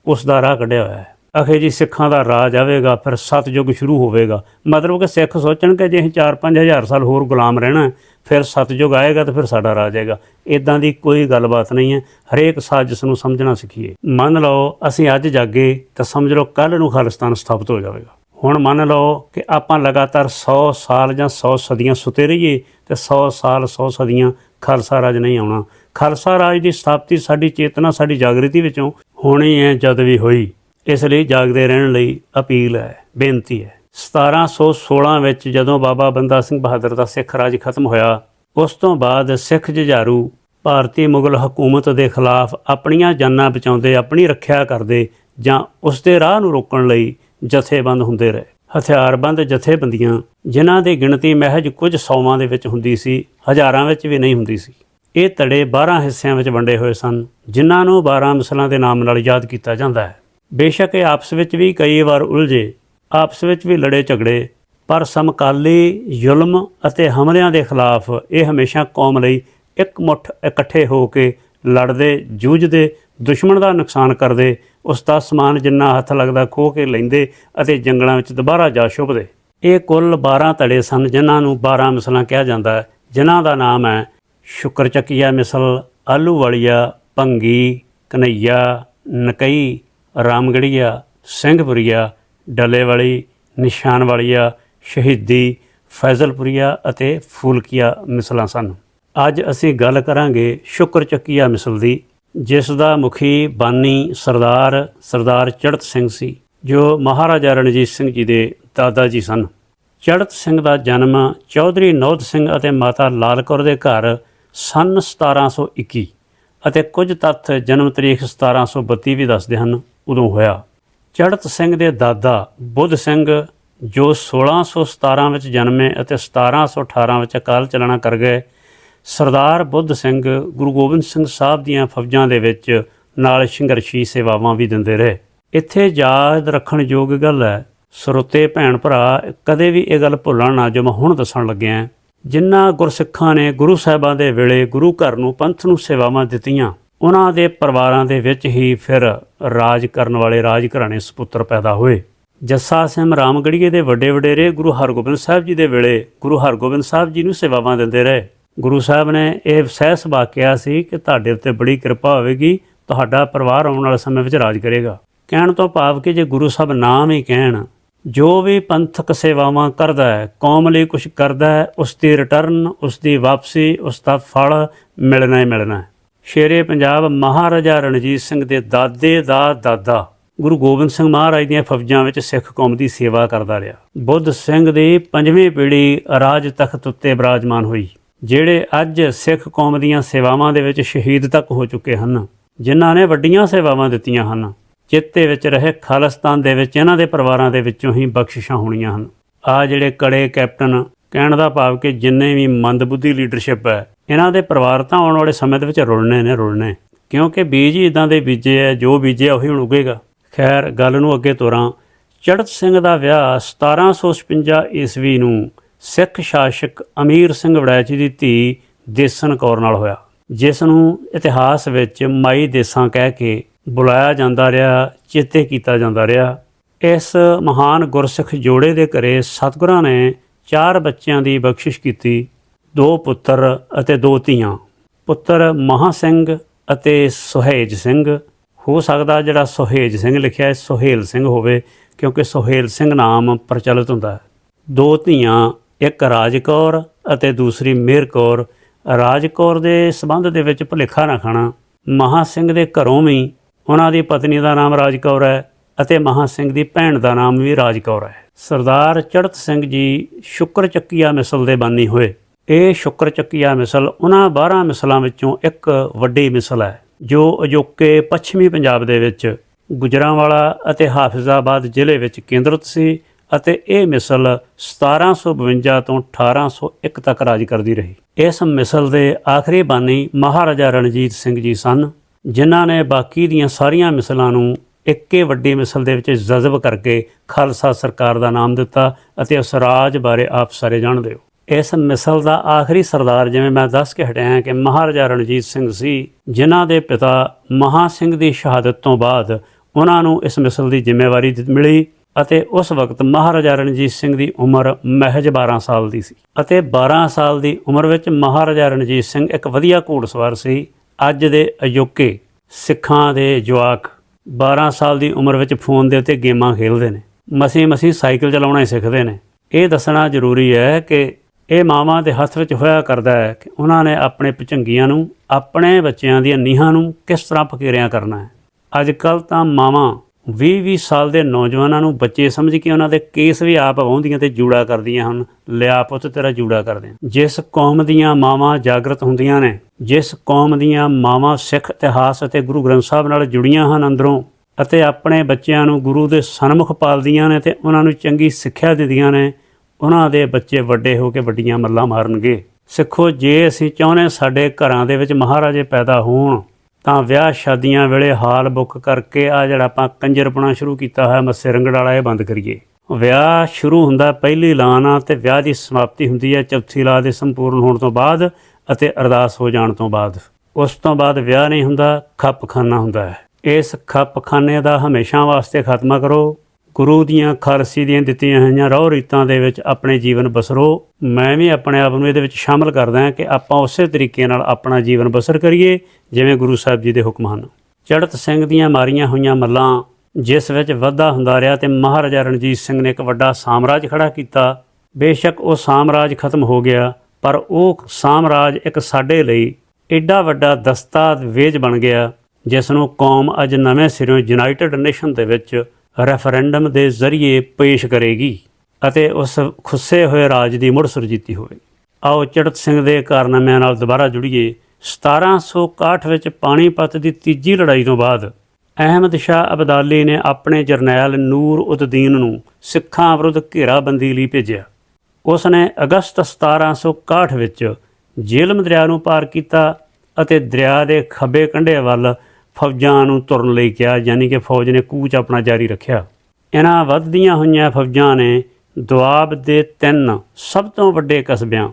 ਉਸ ਦਾ ਰਾਹ ਕੱਢਿਆ ਹੋਇਆ ਹੈ। ਅਖੇ ਜੀ ਸਿੱਖਾਂ ਦਾ ਰਾਜ ਆਵੇਗਾ, ਫਿਰ ਸਤਜੁਗ ਸ਼ੁਰੂ ਹੋਵੇਗਾ। ਮਤਲਬ ਕਿ ਸਿੱਖ ਸੋਚਣ ਕਿ ਜੇ ਅਸੀਂ 4-5000 ਸਾਲ ਹੋਰ ਗੁਲਾਮ ਰਹਿਣਾ, ਫਿਰ ਸਤਜੁਗ ਆਏਗਾ ਤਾਂ ਫਿਰ ਸਾਡਾ ਰਾਜ ਆਏਗਾ। ਇਦਾਂ ਦੀ ਕੋਈ ਗੱਲਬਾਤ ਨਹੀਂ ਹੈ। ਹਰੇਕ ਸਾਜ਼ਿਸ਼ ਨੂੰ ਸਮਝਣਾ ਸਿੱਖੀਏ। ਮੰਨ ਲਓ, ਅਸੀਂ ਅੱਜ ਜਾਗੇ ਤਾਂ ਸਮਝ ਲਓ ਕੱਲ ਨੂੰ ਖਾਲਿਸਤਾਨ ਸਥਾਪਿਤ ਹੋ ਜਾਵੇਗਾ। ਹੁਣ ਮੰਨ ਲਓ ਕਿ ਆਪਾਂ ਲਗਾਤਾਰ 100 ਸਾਲ ਜਾਂ 100 ਸਦੀਆਂ ਸੁਤੇ ਰਹੀਏ ਤੇ 100 ਸਾਲ 100 ਸਦੀਆਂ ਖਾਲਸਾ ਰਾਜ ਨਹੀਂ ਆਉਣਾ। ਖਾਲਸਾ ਰਾਜ ਦੀ ਸਥਾਪਤੀ ਸਾਡੀ ਚੇਤਨਾ, ਸਾਡੀ ਜਾਗਰਤੀ ਵਿੱਚੋਂ ਹੋਣੀ ਹੈ ਜਦ ਵੀ ਹੋਈ। ਇਸ ਲਈ ਜਾਗਦੇ ਰਹਿਣ ਲਈ ਅਪੀਲ ਹੈ, ਬੇਨਤੀ ਹੈ। 1716 ਵਿੱਚ ਜਦੋਂ ਬਾਬਾ ਬੰਦਾ ਸਿੰਘ ਬਹਾਦਰ ਦਾ ਸਿੱਖ ਰਾਜ ਖਤਮ ਹੋਇਆ, ਉਸ ਤੋਂ ਬਾਅਦ ਸਿੱਖ ਜੁਝਾਰੂ ਭਾਰਤੀ ਮੁਗਲ ਹਕੂਮਤ ਦੇ ਖਿਲਾਫ ਆਪਣੀਆਂ ਜਾਨਾਂ ਬਚਾਉਂਦੇ, ਆਪਣੀ ਰੱਖਿਆ ਕਰਦੇ ਜਾਂ ਉਸ ਦੇ ਰਾਹ ਨੂੰ ਰੋਕਣ ਲਈ ਜਥੇਬੰਦ ਹੁੰਦੇ ਰਹੇ। ਹਥਿਆਰਬੰਦ ਜਥੇਬੰਦੀਆਂ, ਜਿਨ੍ਹਾਂ ਦੀ ਗਿਣਤੀ ਮਹਿਜ ਕੁਝ ਸੌਵਾਂ ਦੇ ਵਿੱਚ ਹੁੰਦੀ ਸੀ, ਹਜ਼ਾਰਾਂ ਵਿੱਚ ਵੀ ਨਹੀਂ ਹੁੰਦੀ ਸੀ। ਇਹ ਧੜੇ 12 ਹਿੱਸਿਆਂ ਵਿੱਚ ਵੰਡੇ ਹੋਏ ਸਨ, ਜਿਨ੍ਹਾਂ ਨੂੰ 12 ਮਿਸਲਾਂ ਦੇ ਨਾਮ ਨਾਲ ਯਾਦ ਕੀਤਾ ਜਾਂਦਾ ਹੈ। ਬੇਸ਼ੱਕ ਇਹ ਆਪਸ ਵਿੱਚ ਵੀ ਕਈ ਵਾਰ ਉਲਝੇ, ਆਪਸ ਵਿੱਚ ਵੀ ਲੜੇ ਝਗੜੇ, ਪਰ ਸਮਕਾਲੀ ਜ਼ੁਲਮ ਅਤੇ ਹਮਲਿਆਂ ਦੇ ਖਿਲਾਫ ਇਹ ਹਮੇਸ਼ਾ ਕੌਮ ਲਈ ਇੱਕ ਮੁੱਠ ਇਕੱਠੇ ਹੋ ਕੇ ਲੜਦੇ, ਜੂਝਦੇ, ਦੁਸ਼ਮਣ ਦਾ ਨੁਕਸਾਨ ਕਰਦੇ, ਉਸ ਦਾ ਸਮਾਨ ਜਿੰਨਾ ਹੱਥ ਲੱਗਦਾ ਖੋਹ ਕੇ ਲੈਂਦੇ ਅਤੇ ਜੰਗਲਾਂ ਵਿੱਚ ਦੁਬਾਰਾ ਜਾ ਛੁਪਦੇ। ਇਹ ਕੁੱਲ 12 ਧੜੇ ਸਨ, ਜਿਨ੍ਹਾਂ ਨੂੰ 12 ਮਿਸਲਾਂ ਕਿਹਾ ਜਾਂਦਾ ਹੈ, ਜਿਨ੍ਹਾਂ ਦਾ ਨਾਮ ਹੈ ਸ਼ੁਕਰਚੱਕੀਆ ਮਿਸਲ, ਆਲੂ ਵਾਲੀਆ, ਭੰਗੀ, ਕਨਈਆ, ਨਕਈ, ਰਾਮਗੜੀਆ, ਸਿੰਘਪੁਰੀਆ ਡੱਲੇ ਵਾਲੀ ਨਿਸ਼ਾਨ ਵਾਲੀਆ ਸ਼ਹੀਦੀ, ਫੈਜ਼ਲਪੁਰੀਆ ਅਤੇ ਫੂਲਕੀਆ ਮਿਸਲਾਂ ਸਨ। ਅੱਜ ਅਸੀਂ ਗੱਲ ਕਰਾਂਗੇ ਸ਼ੁਕਰਚੱਕੀਆ ਮਿਸਲ ਦੀ, ਜਿਸ ਦਾ ਮੁਖੀ ਬਾਨੀ ਸਰਦਾਰ ਸਰਦਾਰ ਚੜਤ ਸਿੰਘ ਸੀ, ਜੋ ਮਹਾਰਾਜਾ ਰਣਜੀਤ ਸਿੰਘ ਜੀ ਦੇ ਦਾਦਾ ਜੀ ਸਨ। ਚੜਤ ਸਿੰਘ ਦਾ ਜਨਮ ਚੌਧਰੀ ਨੌਦ ਸਿੰਘ ਅਤੇ ਮਾਤਾ ਲਾਲ ਕੌਰ ਦੇ ਘਰ ਸਨ 1721 ਅਤੇ ਕੁਝ ਤੱਥ ਜਨਮ ਤਰੀਕ 1732 ਵੀ ਦੱਸਦੇ ਹਨ, ਉਦੋਂ ਹੋਇਆ। ਚੜਤ ਸਿੰਘ ਦੇ ਦਾਦਾ ਬੁੱਧ ਸਿੰਘ, ਜੋ 1617 ਵਿੱਚ ਜਨਮੇ ਅਤੇ 1718 ਵਿੱਚ ਅਕਾਲ ਚਲਾਣਾ ਕਰ ਗਏ, ਸਰਦਾਰ ਬੁੱਧ ਸਿੰਘ ਗੁਰੂ ਗੋਬਿੰਦ ਸਿੰਘ ਸਾਹਿਬ ਦੀਆਂ ਫੌਜਾਂ ਦੇ ਵਿੱਚ ਨਾਲ ਸੰਘਰਸ਼ੀ ਸੇਵਾਵਾਂ ਵੀ ਦਿੰਦੇ ਰਹੇ। ਇੱਥੇ ਯਾਦ ਰੱਖਣ ਯੋਗ ਗੱਲ ਹੈ, ਸਰੋਤੇ ਭੈਣ ਭਰਾ, ਕਦੇ ਵੀ ਇਹ ਗੱਲ ਭੁੱਲਣ ਨਾ ਜੋ ਮੈਂ ਹੁਣ ਦੱਸਣ ਲੱਗਿਆ। ਜਿਨ੍ਹਾਂ ਗੁਰਸਿੱਖਾਂ ਨੇ ਗੁਰੂ ਸਾਹਿਬਾਂ ਦੇ ਵੇਲੇ ਗੁਰੂ ਘਰ ਨੂੰ ਪੰਥ ਨੂੰ ਸੇਵਾਵਾਂ ਦਿੱਤੀਆਂ, ਉਹਨਾਂ ਦੇ ਪਰਿਵਾਰਾਂ ਦੇ ਵਿੱਚ ਹੀ ਫਿਰ ਰਾਜ ਕਰਨ ਵਾਲੇ ਰਾਜ ਘਰਾਣੇ ਸੁਪੁੱਤਰ ਪੈਦਾ ਹੋਏ। ਜੱਸਾ ਸਿੰਘ ਰਾਮਗੜੀਏ ਦੇ ਵੱਡੇ ਵਡੇਰੇ ਗੁਰੂ ਹਰਗੋਬਿੰਦ ਸਾਹਿਬ ਜੀ ਦੇ ਵੇਲੇ ਗੁਰੂ ਹਰਗੋਬਿੰਦ ਸਾਹਿਬ ਜੀ ਨੂੰ ਸੇਵਾਵਾਂ ਦਿੰਦੇ ਰਹੇ। ਗੁਰੂ ਸਾਹਿਬ ਨੇ ਇਹ ਸਹਿ ਸੁਭਾ ਕਿਹਾ ਸੀ ਕਿ ਤੁਹਾਡੇ ਉੱਤੇ ਬੜੀ ਕਿਰਪਾ ਹੋਵੇਗੀ, ਤੁਹਾਡਾ ਪਰਿਵਾਰ ਆਉਣ ਵਾਲੇ ਸਮੇਂ ਵਿੱਚ ਰਾਜ ਕਰੇਗਾ। ਕਹਿਣ ਤੋਂ ਭਾਵ ਕਿ ਜੇ ਗੁਰੂ ਸਾਹਿਬ ਨਾਮ ਹੀ ਕਹਿਣ ਜੋ ਵੀ ਪੰਥਕ ਸੇਵਾਵਾਂ ਕਰਦਾ ਹੈ, ਕੌਮ ਲਈ ਕੁਝ ਕਰਦਾ ਹੈ ਉਸ ਦੀ ਰਿਟਰਨ ਉਸ ਦੀ ਵਾਪਸੀ ਉਸ ਦਾ ਫਲ ਮਿਲਣਾ ਹੀ ਮਿਲਣਾ ਹੈ। ਸ਼ੇਰੇ ਪੰਜਾਬ ਮਹਾਰਾਜਾ ਰਣਜੀਤ ਸਿੰਘ ਦੇ ਦਾਦੇ ਦਾ ਦਾਦਾ ਗੁਰੂ ਗੋਬਿੰਦ ਸਿੰਘ ਮਹਾਰਾਜ ਦੀਆਂ ਫੌਜਾਂ ਵਿੱਚ ਸਿੱਖ ਕੌਮ ਦੀ ਸੇਵਾ ਕਰਦਾ ਰਿਹਾ। ਬੁੱਧ ਸਿੰਘ ਦੀ ਪੰਜਵੀਂ ਪੀੜ੍ਹੀ ਰਾਜ ਤਖਤ ਉੱਤੇ ਬਿਰਾਜਮਾਨ ਹੋਈ, ਜਿਹੜੇ ਅੱਜ ਸਿੱਖ ਕੌਮ ਦੀਆਂ ਸੇਵਾਵਾਂ ਦੇ ਵਿੱਚ ਸ਼ਹੀਦ ਤੱਕ ਹੋ ਚੁੱਕੇ ਹਨ, ਜਿਨ੍ਹਾਂ ਨੇ ਵੱਡੀਆਂ ਸੇਵਾਵਾਂ ਦਿੱਤੀਆਂ ਹਨ। ਚਿੱਤੇ ਵਿੱਚ ਰਹੇ ਖਾਲਿਸਤਾਨ ਦੇ ਵਿੱਚ, ਇਹਨਾਂ ਦੇ ਪਰਿਵਾਰਾਂ ਦੇ ਵਿੱਚੋਂ ਹੀ ਬਖਸ਼ਿਸ਼ਾਂ ਹੋਣੀਆਂ ਹਨ। ਆ ਜਿਹੜੇ ਕੜੇ ਕੈਪਟਨ ਕਹਿਣ ਦਾ ਭਾਵ ਕਿ ਜਿੰਨੇ ਵੀ ਮੰਦਬੁੱਧੀ ਲੀਡਰਸ਼ਿਪ ਹੈ, ਇਹਨਾਂ ਦੇ ਪਰਿਵਾਰ ਤਾਂ ਆਉਣ ਵਾਲੇ ਸਮੇਂ ਦੇ ਵਿੱਚ ਰੁਲਣੇ ਨੇ, ਰੁਲਣੇ। ਕਿਉਂਕਿ ਬੀਜ ਹੀ ਇਦਾਂ ਦੇ ਬੀਜੇ ਹੈ ਜੋ ਬੀਜਿਆ ਉਹੀ ਹੁਣ ਉਗੇਗਾ। ਖੈਰ, ਗੱਲ ਨੂੰ ਅੱਗੇ ਤੋਰਾਂ। ਚੜਤ ਸਿੰਘ ਦਾ ਵਿਆਹ 1756 ਈਸਵੀ ਨੂੰ ਸਿੱਖ ਸ਼ਾਸਕ ਅਮੀਰ ਸਿੰਘ ਵੜੈਚੀ ਦੀ ਧੀ ਦੇਸਨ ਕੌਰ ਨਾਲ ਹੋਇਆ। ਜਿਸ ਨੂੰ ਇਤਿਹਾਸ ਵਿੱਚ ਮਾਈ ਦੇਸਾਂ ਕਹਿ ਕੇ ਬੁਲਾਇਆ ਜਾਂਦਾ ਰਿਹਾ, ਚੇਤੇ ਕੀਤਾ ਜਾਂਦਾ ਰਿਹਾ। ਇਸ ਮਹਾਨ ਗੁਰਸਿੱਖ ਜੋੜੇ ਦੇ ਘਰੇ ਸਤਿਗੁਰਾਂ ਨੇ ਚਾਰ ਬੱਚਿਆਂ ਦੀ ਬਖਸ਼ਿਸ਼ ਕੀਤੀ, ਦੋ ਪੁੱਤਰ ਅਤੇ ਦੋ ਧੀਆਂ। ਪੁੱਤਰ ਮਹਾ ਸਿੰਘ ਅਤੇ ਸੁਹੇਜ ਸਿੰਘ। ਹੋ ਸਕਦਾ ਜਿਹੜਾ ਸੁਹੇਜ ਸਿੰਘ ਲਿਖਿਆ ਹੈ, ਸੁਹੇਲ ਸਿੰਘ ਹੋਵੇ, ਕਿਉਂਕਿ ਸੁਹੇਲ ਸਿੰਘ ਨਾਮ ਪ੍ਰਚਲਿਤ ਹੁੰਦਾ ਹੈ। ਦੋ ਧੀਆਂ, ਇੱਕ ਰਾਜਕੌਰ ਅਤੇ ਦੂਸਰੀ ਮੇਹਰ ਕੌਰ ਰਾਜਕੌਰ ਦੇ ਸਬੰਧ ਦੇ ਵਿੱਚ ਭੁਲੇਖਾ ਨਾ ਖਾਣਾ। ਮਹਾ ਸਿੰਘ ਦੇ ਘਰੋਂ ਵੀ ਉਹਨਾਂ ਦੀ ਪਤਨੀ ਦਾ ਨਾਮ ਰਾਜ ਕੌਰ ਹੈ ਅਤੇ ਮਹਾ ਸਿੰਘ ਦੀ ਭੈਣ ਦਾ ਨਾਮ ਵੀ ਰਾਜ ਕੌਰ ਹੈ। ਸਰਦਾਰ ਚੜਤ ਸਿੰਘ ਜੀ ਸ਼ੁਕਰ ਚੱਕੀਆ ਮਿਸਲ ਦੇ ਬਾਨੀ ਹੋਏ। ਇਹ ਸ਼ੁਕਰ ਚੱਕੀਆ ਮਿਸਲ ਉਹਨਾਂ 12 ਮਿਸਲਾਂ ਵਿੱਚੋਂ ਇੱਕ ਵੱਡੀ ਮਿਸਲ ਹੈ, ਜੋ ਅਜੋਕੇ ਪੱਛਮੀ ਪੰਜਾਬ ਦੇ ਵਿੱਚ ਗੁਜਰਾਂਵਾਲਾ ਅਤੇ ਹਾਫਿਜ਼ਾਬਾਦ ਜ਼ਿਲ੍ਹੇ ਵਿੱਚ ਕੇਂਦਰਿਤ ਸੀ ਅਤੇ ਇਹ ਮਿਸਲ 1752 ਤੋਂ 1801 ਤੱਕ ਰਾਜ ਕਰਦੀ ਰਹੀ। ਇਸ ਮਿਸਲ ਦੇ ਆਖਰੀ ਬਾਨੀ ਮਹਾਰਾਜਾ ਰਣਜੀਤ ਸਿੰਘ ਜੀ ਸਨ। ਜਿਨ੍ਹਾਂ ਨੇ ਬਾਕੀ ਦੀਆਂ ਸਾਰੀਆਂ ਮਿਸਲਾਂ ਨੂੰ ਇੱਕੇ ਵੱਡੀ ਮਿਸਲ ਦੇ ਵਿੱਚ ਜਜ਼ਬ ਕਰਕੇ ਖਾਲਸਾ ਸਰਕਾਰ ਦਾ ਨਾਮ ਦਿੱਤਾ ਅਤੇ ਉਸ ਰਾਜ ਬਾਰੇ ਆਪ ਸਾਰੇ ਜਾਣਦੇ ਹੋ। ਇਸ ਮਿਸਲ ਦਾ ਆਖਰੀ ਸਰਦਾਰ ਜਿਵੇਂ ਮੈਂ ਦੱਸ ਕੇ ਹਟਿਆ ਕਿ ਮਹਾਰਾਜਾ ਰਣਜੀਤ ਸਿੰਘ ਸੀ, ਜਿਨ੍ਹਾਂ ਦੇ ਪਿਤਾ ਮਹਾ ਸਿੰਘ ਦੀ ਸ਼ਹਾਦਤ ਤੋਂ ਬਾਅਦ ਉਹਨਾਂ ਨੂੰ ਇਸ ਮਿਸਲ ਦੀ ਜ਼ਿੰਮੇਵਾਰੀ ਮਿਲੀ ਅਤੇ ਉਸ ਵਕਤ ਮਹਾਰਾਜਾ ਰਣਜੀਤ ਸਿੰਘ ਦੀ ਉਮਰ ਮਹਿਜ 12 ਸਾਲ ਦੀ ਸੀ ਅਤੇ 12 ਸਾਲ ਦੀ ਉਮਰ ਵਿੱਚ ਮਹਾਰਾਜਾ ਰਣਜੀਤ ਸਿੰਘ ਇੱਕ ਵਧੀਆ ਘੋੜਸਵਾਰ ਸੀ ਅੱਜ ਦੇ ਅਜੋਕੇ ਸਿੱਖਾਂ ਦੇ ਜਵਾਕ 12 ਸਾਲ ਦੀ ਉਮਰ ਵਿੱਚ ਫੋਨ ਦੇ ਉੱਤੇ ਗੇਮਾਂ ਖੇਡਦੇ ਨੇ। ਮਸੀ ਮਸੀ ਸਾਈਕਲ ਚਲਾਉਣਾ ਹੀ ਸਿੱਖਦੇ ਨੇ। ਇਹ ਦੱਸਣਾ ਜ਼ਰੂਰੀ ਹੈ ਕਿ ਇਹ ਮਾਵਾਂ ਦੇ ਹੱਥ ਵਿੱਚ ਹੋਇਆ ਕਰਦਾ ਹੈ ਕਿ ਉਹਨਾਂ ਨੇ ਆਪਣੇ ਪਚੰਗੀਆਂ ਨੂੰ, ਆਪਣੇ ਬੱਚਿਆਂ ਦੀਆਂ ਨੀਹਾਂ ਨੂੰ ਕਿਸ ਤਰ੍ਹਾਂ ਫਕੀਰਿਆਂ ਕਰਨਾ ਹੈ। ਅੱਜ ਕੱਲ ਤਾਂ ਮਾਵਾਂ 20-20 ਸਾਲ ਦੇ ਨੌਜਵਾਨਾਂ ਨੂੰ ਬੱਚੇ ਸਮਝ ਕੇ ਉਹਨਾਂ ਦੇ ਕੇਸ ਵੀ ਆਪ ਵਾਹੁੰਦੀਆਂ ਤੇ ਜੂੜਾ ਕਰਦੀਆਂ ਹਨ। ਲਿਆ ਪੁੱਤ, ਤੇਰਾ ਜੂੜਾ ਕਰਦੇ ਹਾਂ। ਜਿਸ ਕੌਮ ਦੀਆਂ ਮਾਵਾਂ ਜਾਗਰਤ ਹੁੰਦੀਆਂ ਨੇ ਜਿਸ ਕੌਮ ਦੀਆਂ ਮਾਵਾਂ ਸਿੱਖ ਇਤਿਹਾਸ ਅਤੇ ਗੁਰੂ ਗ੍ਰੰਥ ਸਾਹਿਬ ਨਾਲ ਜੁੜੀਆਂ ਹਨ ਅੰਦਰੋਂ ਅਤੇ ਆਪਣੇ ਬੱਚਿਆਂ ਨੂੰ ਗੁਰੂ ਦੇ ਸਨਮੁਖ ਪਾਲਦੀਆਂ ਨੇ ਤੇ ਉਹਨਾਂ ਨੂੰ ਚੰਗੀ ਸਿੱਖਿਆ ਦਿੰਦੀਆਂ ਨੇ, ਉਹਨਾਂ ਦੇ ਬੱਚੇ ਵੱਡੇ ਹੋ ਕੇ ਵੱਡੀਆਂ ਮੱਲਾਂ ਮਾਰਨਗੇ। ਸਿੱਖੋ, ਜੇ ਅਸੀਂ ਚਾਹੁੰਦੇ ਸਾਡੇ ਘਰਾਂ ਦੇ ਵਿੱਚ ਮਹਾਰਾਜੇ ਪੈਦਾ ਹੋਣ, ਤਾਂ ਵਿਆਹ ਸ਼ਾਦੀਆਂ ਵੇਲੇ ਹਾਲ ਬੁੱਕ ਕਰਕੇ ਆ ਜਿਹੜਾ ਆਪਾਂ ਕੰਜਰਪਣਾ ਸ਼ੁਰੂ ਕੀਤਾ ਹੋਇਆ ਮੱਸੇ ਰੰਗੜ ਵਾਲਾ, ਇਹ ਬੰਦ ਕਰੀਏ। ਵਿਆਹ ਸ਼ੁਰੂ ਹੁੰਦਾ ਪਹਿਲੀ ਲਾਨ ਆ ਤੇ ਵਿਆਹ ਦੀ ਸਮਾਪਤੀ ਹੁੰਦੀ ਹੈ, ਚੌਥੀ ਲਾ ਦੇ ਸੰਪੂਰਨ ਹੋਣ ਤੋਂ ਬਾਅਦ ਅਤੇ ਅਰਦਾਸ ਹੋ ਜਾਣ ਤੋਂ ਬਾਅਦ। ਉਸ ਤੋਂ ਬਾਅਦ ਵਿਆਹ ਨਹੀਂ ਹੁੰਦਾ, ਖੱਪਖਾਨਾ ਹੁੰਦਾ ਹੈ। ਇਸ ਖੱਪਖਾਨੇ ਦਾ ਹਮੇਸ਼ਾ ਵਾਸਤੇ ਖਾਤਮਾ ਕਰੋ। ਗੁਰੂ ਦੀਆਂ ਖਾਲਸੀ ਦੀਆਂ ਦਿੱਤੀਆਂ ਹੋਈਆਂ ਰਹੁ ਰੀਤਾਂ ਦੇ ਵਿੱਚ ਆਪਣੇ ਜੀਵਨ ਬਸਰੋ। ਮੈਂ ਵੀ ਆਪਣੇ ਆਪ ਨੂੰ ਇਹਦੇ ਵਿੱਚ ਸ਼ਾਮਲ ਕਰਦਾ ਹਾਂ ਕਿ ਆਪਾਂ ਉਸੇ ਤਰੀਕੇ ਨਾਲ ਆਪਣਾ ਜੀਵਨ ਬਸਰ ਕਰੀਏ, ਜਿਵੇਂ ਗੁਰੂ ਸਾਹਿਬ ਜੀ ਦੇ ਹੁਕਮ ਹਨ। ਚੜਤ ਸਿੰਘ ਦੀਆਂ ਮਾਰੀਆਂ ਹੋਈਆਂ ਮੱਲਾਂ, ਜਿਸ ਵਿੱਚ ਵਾਧਾ ਹੁੰਦਾ ਰਿਹਾ ਤੇ ਮਹਾਰਾਜਾ ਰਣਜੀਤ ਸਿੰਘ ਨੇ ਇੱਕ ਵੱਡਾ ਸਾਮਰਾਜ ਖੜਾ ਕੀਤਾ। ਬੇਸ਼ੱਕ ਉਹ ਸਾਮਰਾਜ ਖਤਮ ਹੋ ਗਿਆ। ਪਰ ਉਹ ਸਾਮਰਾਜ ਇੱਕ ਸਾਡੇ ਲਈ ਐਡਾ ਵੱਡਾ ਦਸਤਾਵੇਜ਼ ਬਣ ਗਿਆ ਜਿਸ ਨੂੰ ਕੌਮ ਅੱਜ ਨਵੇਂ ਸਿਰੋਂ ਯੂਨਾਈਟਿਡ ਨੇਸ਼ਨ ਦੇ ਵਿੱਚ ਰੈਫਰੈਂਡਮ ਦੇ ਜ਼ਰੀਏ ਪੇਸ਼ ਕਰੇਗੀ ਅਤੇ ਉਸ ਖੁੱਸੇ ਹੋਏ ਰਾਜ ਦੀ ਮੁੜ ਸੁਰਜੀਤੀ ਹੋਵੇ। ਆਓ ਚੜਤ ਸਿੰਘ ਦੇ ਕਾਰਨਾਮਿਆਂ ਨਾਲ ਦੁਬਾਰਾ ਜੁੜੀਏ। 1761 ਵਿੱਚ ਪਾਣੀਪਤ ਦੀ ਤੀਜੀ ਲੜਾਈ ਤੋਂ ਬਾਅਦ ਅਹਿਮਦ ਸ਼ਾਹ ਅਬਦਾਲੀ ਨੇ ਆਪਣੇ ਜਰਨੈਲ ਨੂਰ ਉਦਦੀਨ ਨੂੰ ਸਿੱਖਾਂ ਵਿਰੁੱਧ ਘੇਰਾਬੰਦੀ ਲਈ ਭੇਜਿਆ। ਉਸ ਨੇ ਅਗਸਤ 1761 ਵਿੱਚ ਜੇਲਮ ਦਰਿਆ ਨੂੰ ਪਾਰ ਕੀਤਾ ਅਤੇ ਦਰਿਆ ਦੇ ਖੱਬੇ ਕੰਢੇ ਵੱਲ ਫੌਜਾਂ ਨੂੰ ਤੁਰਨ ਲਈ ਕਿਹਾ, ਯਾਨੀ ਕਿ ਫੌਜ ਨੇ ਕੂਚ ਆਪਣਾ ਜਾਰੀ ਰੱਖਿਆ। ਇਹਨਾਂ ਵੱਧਦੀਆਂ ਹੋਈਆਂ ਫੌਜਾਂ ਨੇ ਦੁਆਬ ਦੇ ਤਿੰਨ ਸਭ ਤੋਂ ਵੱਡੇ ਕਸਬਿਆਂ,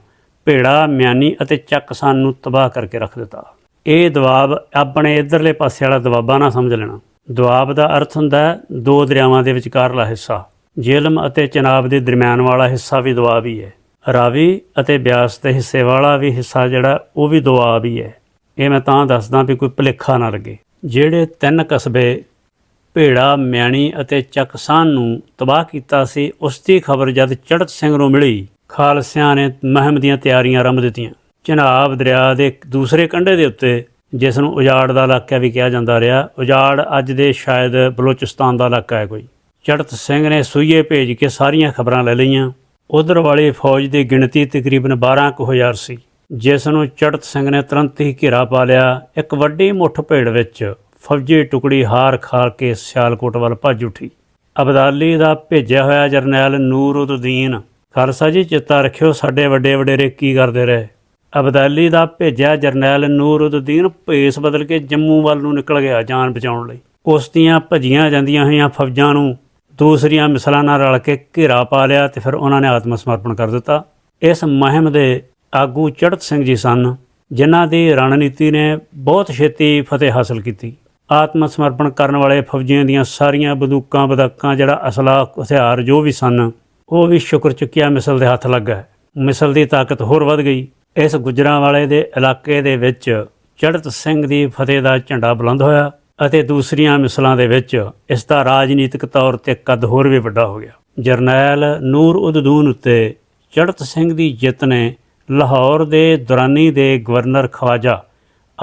ਭੇੜਾ, ਮਿਆਨੀ ਅਤੇ ਚੱਕਸਾਨ ਨੂੰ ਤਬਾਹ ਕਰਕੇ ਰੱਖ ਦਿੱਤਾ। ਇਹ ਦੁਆਬ ਆਪਣੇ ਇਧਰਲੇ ਪਾਸੇ ਵਾਲਾ ਦੁਆਬਾ ਨਾ ਸਮਝ ਲੈਣਾ। ਦੁਆਬ ਦਾ ਅਰਥ ਹੁੰਦਾ ਹੈ, ਦੋ ਦਰਿਆਵਾਂ ਦੇ ਵਿਚਕਾਰਲਾ ਹਿੱਸਾ। ਜੇਲਮ ਅਤੇ ਚਨਾਬ ਦੇ ਦਰਮਿਆਨ ਵਾਲਾ ਹਿੱਸਾ ਵੀ ਦੁਆਬ ਹੀ ਹੈ। ਰਾਵੀ ਅਤੇ ਬਿਆਸ ਦੇ ਹਿੱਸੇ ਵਾਲਾ ਵੀ ਹਿੱਸਾ ਜਿਹੜਾ, ਉਹ ਵੀ ਦੁਆਬ ਹੀ ਹੈ। ਇਹ ਮੈਂ ਤਾਂ ਦੱਸਦਾ ਵੀ ਕੋਈ ਭੁਲੇਖਾ ਨਾ ਲੱਗੇ। ਜਿਹੜੇ ਤਿੰਨ ਕਸਬੇ ਭੇੜਾ, ਮਿਆਣੀ ਅਤੇ ਚੱਕਸਾਨ ਨੂੰ ਤਬਾਹ ਕੀਤਾ ਸੀ, ਉਸ ਦੀ ਖਬਰ ਜਦ ਚੜਤ ਸਿੰਘ ਨੂੰ ਮਿਲੀ, ਖਾਲਸਿਆਂ ਨੇ ਮਹਿਮ ਦੀਆਂ ਤਿਆਰੀਆਂ ਆਰੰਭ ਦਿੱਤੀਆਂ। ਚਨਾਬ ਦਰਿਆ ਦੇ ਦੂਸਰੇ ਕੰਢੇ ਦੇ ਉੱਤੇ, ਜਿਸ ਨੂੰ ਉਜਾੜ ਦਾ ਇਲਾਕਾ ਵੀ ਕਿਹਾ ਜਾਂਦਾ ਰਿਹਾ, ਉਜਾੜ ਅੱਜ ਦੇ ਸ਼ਾਇਦ ਬਲੋਚਿਸਤਾਨ ਦਾ ਇਲਾਕਾ ਹੈ ਕੋਈ। ਚੜਤ ਸਿੰਘ ਨੇ ਸੂਈਏ ਭੇਜ ਕੇ ਸਾਰੀਆਂ ਖਬਰਾਂ ਲੈ ਲਈਆਂ। ਉਧਰ ਵਾਲੀ ਫੌਜ ਦੀ ਗਿਣਤੀ ਤਕਰੀਬਨ 12 ਕੁ ਹਜ਼ਾਰ ਸੀ। ਜਿਸ ਨੂੰ ਚੜਤ ਸਿੰਘ ਨੇ ਤੁਰੰਤ ਹੀ ਘੇਰਾ ਪਾ ਲਿਆ। ਇੱਕ ਵੱਡੀ ਮੁੱਠ ਭੇੜ ਵਿੱਚ ਫੌਜੀ ਟੁਕੜੀ ਹਾਰ ਖਾ ਕੇ ਸਿਆਲਕੋਟ ਵੱਲ ਭੱਜ ਉੱਠੀ। ਅਬਦਾਲੀ ਦਾ ਭੇਜਿਆ ਹੋਇਆ ਜਰਨੈਲ ਨੂਰਉদ্ਦੀਨ ਖਾਲਸਾ ਜੀ, ਚਿੱਤਾ ਰੱਖਿਓ ਸਾਡੇ ਵੱਡੇ ਵਡੇਰੇ ਕੀ ਕਰਦੇ ਰਹੇ? ਅਬਦਾਲੀ ਦਾ ਭੇਜਿਆ ਜਰਨੈਲ ਨੂਰਉদ্ਦੀਨ ਭੇਸ ਬਦਲ ਕੇ ਜੰਮੂ ਵੱਲ ਨੂੰ ਨਿਕਲ ਗਿਆ ਜਾਨ ਬਚਾਉਣ ਲਈ। ਉਸ ਦੀਆਂ ਭਜੀਆਂ ਜਾਂਦੀਆਂ ਹੋਈਆਂ ਫੌਜਾਂ ਨੂੰ ਦੂਸਰੀਆਂ ਮਿਸਲਾਂ ਨਾਲ ਰਲ ਕੇ ਘੇਰਾ ਪਾ ਲਿਆ ਤੇ ਫਿਰ ਉਹਨਾਂ ਨੇ ਆਤਮ ਸਮਰਪਣ ਕਰ ਦਿੱਤਾ। ਇਸ ਮੁਹਿੰਮ ਦੇ ਆਗੂ ਚੜਤ ਸਿੰਘ ਜੀ ਸਨ, ਜਿਨ੍ਹਾਂ ਦੀ ਰਣਨੀਤੀ ਨੇ ਬਹੁਤ ਛੇਤੀ ਫਤਿਹ ਹਾਸਲ ਕੀਤੀ। ਆਤਮ ਸਮਰਪਣ ਕਰਨ ਵਾਲੇ ਫੌਜੀਆਂ ਦੀਆਂ ਸਾਰੀਆਂ ਬੰਦੂਕਾਂ, ਬਦਾਕਾਂ, ਜਿਹੜਾ ਅਸਲਾ, ਹਥਿਆਰ ਜੋ ਵੀ ਸਨ, ਉਹ ਵੀ ਸ਼ੁਕਰ ਚੁੱਕਿਆ ਮਿਸਲ ਦੇ ਹੱਥ ਲੱਗਾ ਮਿਸਲ ਦੀ ਤਾਕਤ ਹੋਰ ਵੱਧ ਗਈ। ਇਸ ਗੁਜਰਾਂ ਵਾਲੇ ਦੇ ਇਲਾਕੇ ਦੇ ਵਿੱਚ ਚੜਤ ਸਿੰਘ ਦੀ ਫਤਿਹ ਦਾ ਝੰਡਾ ਬੁਲੰਦ ਹੋਇਆ। ਅਤੇ ਦੂਸਰੀਆਂ ਮਿਸਲਾਂ ਦੇ ਵਿੱਚ ਇਸ ਦਾ ਰਾਜਨੀਤਿਕ ਤੌਰ ਤੇ ਕੱਦ ਹੋਰ ਵੀ ਵੱਡਾ ਹੋ ਗਿਆ। ਜਰਨੈਲ ਨੂਰ ਉਦਦੂਨ ਉੱਤੇ ਚੜਤ ਸਿੰਘ ਦੀ ਜਿੱਤ ਨੇ ਲਾਹੌਰ ਦੇ ਦੁਰਾਨੀ ਦੇ ਗਵਰਨਰ ਖਵਾਜਾ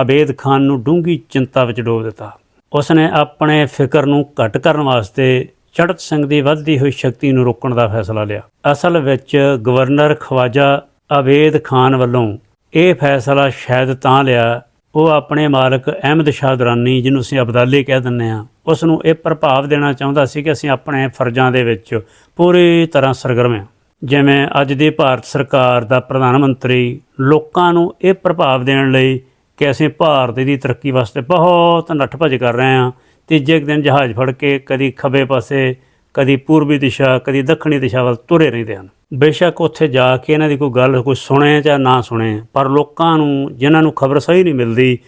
ਅਬੇਦ ਖਾਨ ਨੂੰ ਡੂੰਗੀ ਚਿੰਤਾ ਵਿੱਚ ਡੋਬ ਦਿੱਤਾ। ਉਸ ਨੇ ਆਪਣੇ ਫਿਕਰ ਨੂੰ ਘਟ ਕਰਨ ਵਾਸਤੇ ਚੜਤ ਸਿੰਘ ਦੀ ਵੱਧਦੀ ਹੋਈ ਸ਼ਕਤੀ ਨੂੰ ਰੋਕਣ ਦਾ ਫੈਸਲਾ ਲਿਆ। ਅਸਲ ਵਿੱਚ ਗਵਰਨਰ ਖਵਾਜਾ ਅਬੇਦ ਖਾਨ ਵੱਲੋਂ ਇਹ ਫੈਸਲਾ ਸ਼ਾਇਦ ਤਾਂ ਲਿਆ ਉਹ ਆਪਣੇ ਮਾਲਕ ਅਹਿਮਦ ਸ਼ਾਹ ਦੁਰਾਨੀ, ਜਿਹਨੂੰ ਅਸੀਂ ਅਬਦਾਲੀ ਕਹਿ ਦਿੰਦੇ ਆ ਉਸ ਨੂੰ ਇਹ ਪ੍ਰਭਾਵ ਦੇਣਾ ਚਾਹੁੰਦਾ ਸੀ ਕਿ ਅਸੀਂ ਆਪਣੇ ਫਰਜ਼ਾਂ ਦੇ ਵਿੱਚ ਪੂਰੀ ਤਰ੍ਹਾਂ ਸਰਗਰਮ ਹਾਂ। ਜਿਵੇਂ ਅੱਜ ਦੀ ਭਾਰਤ ਸਰਕਾਰ ਦਾ ਪ੍ਰਧਾਨ ਮੰਤਰੀ ਲੋਕਾਂ ਨੂੰ ਇਹ ਪ੍ਰਭਾਵ ਦੇਣ ਲਈ ਕਿ ਅਸੀਂ ਭਾਰਤ ਦੀ ਤਰੱਕੀ ਵਾਸਤੇ ਬਹੁਤ ਨੱਠ ਭੱਜ ਕਰ ਰਹੇ ਹਾਂ। ਤੀਜੇ ਕੁ ਦਿਨ ਜਹਾਜ਼ ਫੜ ਕੇ ਕਦੀ ਖੱਬੇ ਪਾਸੇ, ਕਦੀ ਪੂਰਬੀ ਦਿਸ਼ਾ, ਕਦੀ ਦੱਖਣੀ ਦਿਸ਼ਾ ਵੱਲ ਤੁਰੇ ਰਹਿੰਦੇ ਹਨ। ਬੇਸ਼ੱਕ ਉੱਥੇ ਜਾ ਕੇ ਇਹਨਾਂ ਦੀ ਕੋਈ ਗੱਲ, ਕੋਈ ਸੁਣੇ ਜਾਂ ਨਾ ਸੁਣੇ, ਪਰ ਲੋਕਾਂ ਨੂੰ, ਜਿਨ੍ਹਾਂ ਨੂੰ ਖਬਰ ਸਹੀ ਨਹੀਂ ਮਿਲਦੀ,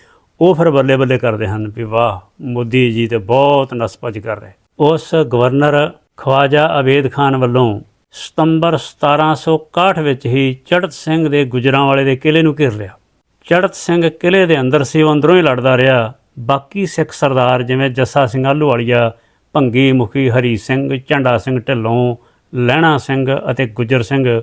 ਉਹ ਫਿਰ ਬੱਲੇ ਬੱਲੇ ਕਰਦੇ ਹਨ ਵੀ ਵਾਹ, ਮੋਦੀ ਜੀ ਤੇ ਬਹੁਤ ਨਸਪਜ ਕਰ ਰਹੇ। ਉਸ ਗਵਰਨਰ ਖਵਾਜਾ ਅਬੇਦ ਖਾਨ ਵੱਲੋਂ ਸਤੰਬਰ 1761 ਵਿੱਚ ਹੀ ਚੜਤ ਸਿੰਘ ਦੇ ਗੁਜਰਾਂਵਾਲੇ ਦੇ ਕਿਲੇ ਨੂੰ ਘੇਰ ਲਿਆ। ਚੜਤ ਸਿੰਘ ਕਿਲੇ ਦੇ ਅੰਦਰ ਸੀ, ਉਹ ਅੰਦਰੋਂ ਹੀ ਲੜਦਾ ਰਿਹਾ। ਬਾਕੀ ਸਿੱਖ ਸਰਦਾਰ ਜਿਵੇਂ ਜੱਸਾ ਸਿੰਘ ਆਹਲੂਵਾਲੀਆ, ਭੰਗੀ ਮੁਖੀ ਹਰੀ ਸਿੰਘ, ਝੰਡਾ ਸਿੰਘ ਢਿੱਲੋਂ ਲਹਿਣਾ ਸਿੰਘ ਅਤੇ ਗੁੱਜਰ ਸਿੰਘ,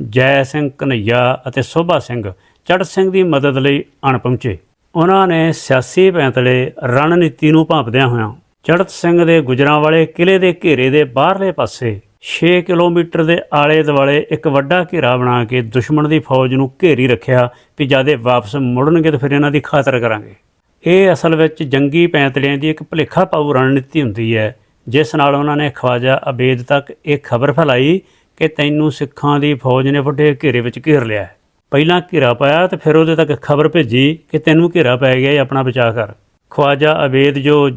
ਜੈ ਸਿੰਘ ਕਨਈਆ ਅਤੇ ਸੋਭਾ ਸਿੰਘ ਚੜਤ ਸਿੰਘ ਦੀ ਮਦਦ ਲਈ ਅਣਪਹੁੰਚੇ ਉਹਨਾਂ ਨੇ ਸਿਆਸੀ ਪੈਂਤਲੇ ਰਣਨੀਤੀ ਨੂੰ ਭਾਂਪਦਿਆਂ ਹੋਇਆਂ ਚੜਤ ਸਿੰਘ ਦੇ ਗੁਜਰਾਂ ਵਾਲੇ ਕਿਲੇ ਦੇ ਘੇਰੇ ਦੇ ਬਾਹਰਲੇ ਪਾਸੇ 6 ਕਿਲੋਮੀਟਰ ਦੇ ਆਲੇ ਦੁਆਲੇ ਇੱਕ ਵੱਡਾ ਘੇਰਾ ਬਣਾ ਕੇ ਦੁਸ਼ਮਣ ਦੀ ਫੌਜ ਨੂੰ ਘੇਰੀ ਰੱਖਿਆ ਵੀ ਜਦ ਇਹ ਵਾਪਸ ਮੁੜਨਗੇ ਤਾਂ ਫਿਰ ਇਹਨਾਂ ਦੀ ਖਾਤਰ ਕਰਾਂਗੇ। ਇਹ ਅਸਲ ਵਿੱਚ ਜੰਗੀ ਪੈਂਤਲਿਆਂ ਦੀ ਇੱਕ ਭੁਲੇਖਾ ਪਾਊ ਰਣਨੀਤੀ ਹੁੰਦੀ ਹੈ। ਜਿਸ ਨਾਲ ਉਹਨਾਂ ਨੇ ਖਵਾਜਾ ਅਬੇਦ ਤੱਕ ਇਹ ਖਬਰ ਫੈਲਾਈ ਕਿ ਤੈਨੂੰ ਸਿੱਖਾਂ ਦੀ ਫੌਜ ਨੇ ਵੱਡੇ ਘੇਰੇ ਵਿੱਚ ਘੇਰ ਲਿਆ ਹੈ। ਪਹਿਲਾਂ ਘੇਰਾ ਪਾਇਆ ਤੇ ਫਿਰ ਉਹਦੇ ਤੱਕ ਖਬਰ ਭੇਜੀ ਕਿ ਤੈਨੂੰ ਘੇਰਾ ਪੈ ਗਿਆ ਇਹ ਆਪਣਾ ਬਚਾਅ ਕਰ। ਖਵਾਜਾ ਅਬੇਦ ਜੋ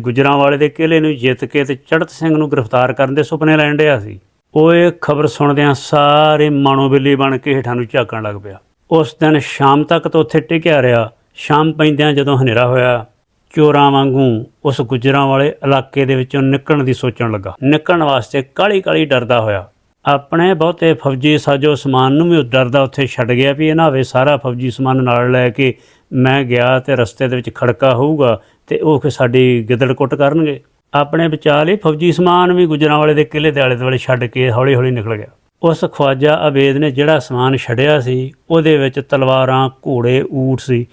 ਗੁਜਰਾਂ ਵਾਲੇ ਦੇ ਕਿਲੇ ਨੂੰ ਜਿੱਤ ਕੇ ਤੇ ਚੜਤ ਸਿੰਘ ਨੂੰ ਗ੍ਰਿਫਤਾਰ ਕਰਨ ਦੇ ਸੁਪਨੇ ਲੈਣ ਡਿਆ ਸੀ, ਉਹ ਇਹ ਖਬਰ ਸੁਣਦਿਆਂ ਸਾਰੇ ਮਾਣੋ ਬਿੱਲੀ ਬਣ ਕੇ ਹੇਠਾਂ ਨੂੰ ਝਾਕਣ ਲੱਗ ਪਿਆ। ਉਸ ਦਿਨ ਸ਼ਾਮ ਤੱਕ ਤਾਂ ਉੱਥੇ ਟਿਕਿਆ ਰਿਹਾ। ਸ਼ਾਮ ਪੈਂਦਿਆਂ ਜਦੋਂ ਹਨੇਰਾ ਹੋਇਆ ਚੋਰਾਂ ਵਾਂਗੂ ਉਸ ਗੁਜਰਾਂ ਵਾਲੇ ਇਲਾਕੇ ਦੇ ਵਿੱਚੋਂ ਨਿਕਲਣ ਦੀ ਸੋਚਣ ਲੱਗਾ। ਨਿਕਲਣ ਵਾਸਤੇ ਕਾਲੀ ਕਾਲੀ ਡਰਦਾ ਹੋਇਆ। ਆਪਣੇ ਬਹੁਤੇ ਫੌਜੀ ਸਾਜੋ ਸਮਾਨ ਨੂੰ ਵੀ ਉਹ ਡਰਦਾ ਉੱਥੇ ਛੱਡ ਗਿਆ ਵੀ ਇਹ ਨਾ ਹੋਵੇ ਸਾਰਾ ਫੌਜੀ ਸਮਾਨ ਨਾਲ ਲੈ ਕੇ ਮੈਂ ਗਿਆ ਤੇ ਰਸਤੇ ਦੇ ਵਿੱਚ ਖੜਕਾ ਹੋਊਗਾ ਤੇ ਉਹ ਕਿ ਸਾਡੀ ਗਿੱਦੜ ਕੁੱਟ ਕਰਨਗੇ। ਆਪਣੇ ਬਚਾ ਲਈ ਫੌਜੀ ਸਮਾਨ ਵੀ ਗੁਜਰਾਂ ਵਾਲੇ ਦੇ ਕਿਲੇ ਦੇ ਆਲੇ ਦੁਆਲੇ ਛੱਡ ਕੇ ਹੌਲੀ ਹੌਲੀ ਨਿਕਲ ਗਿਆ। ਉਸ ਖਵਾਜਾ ਅਬੇਦ ਨੇ ਜਿਹੜਾ ਸਮਾਨ ਛੜਿਆ ਸੀ, ਉਹਦੇ ਵਿੱਚ ਤਲਵਾਰਾਂ, ਘੋੜੇ ਊਠ ਸੀ।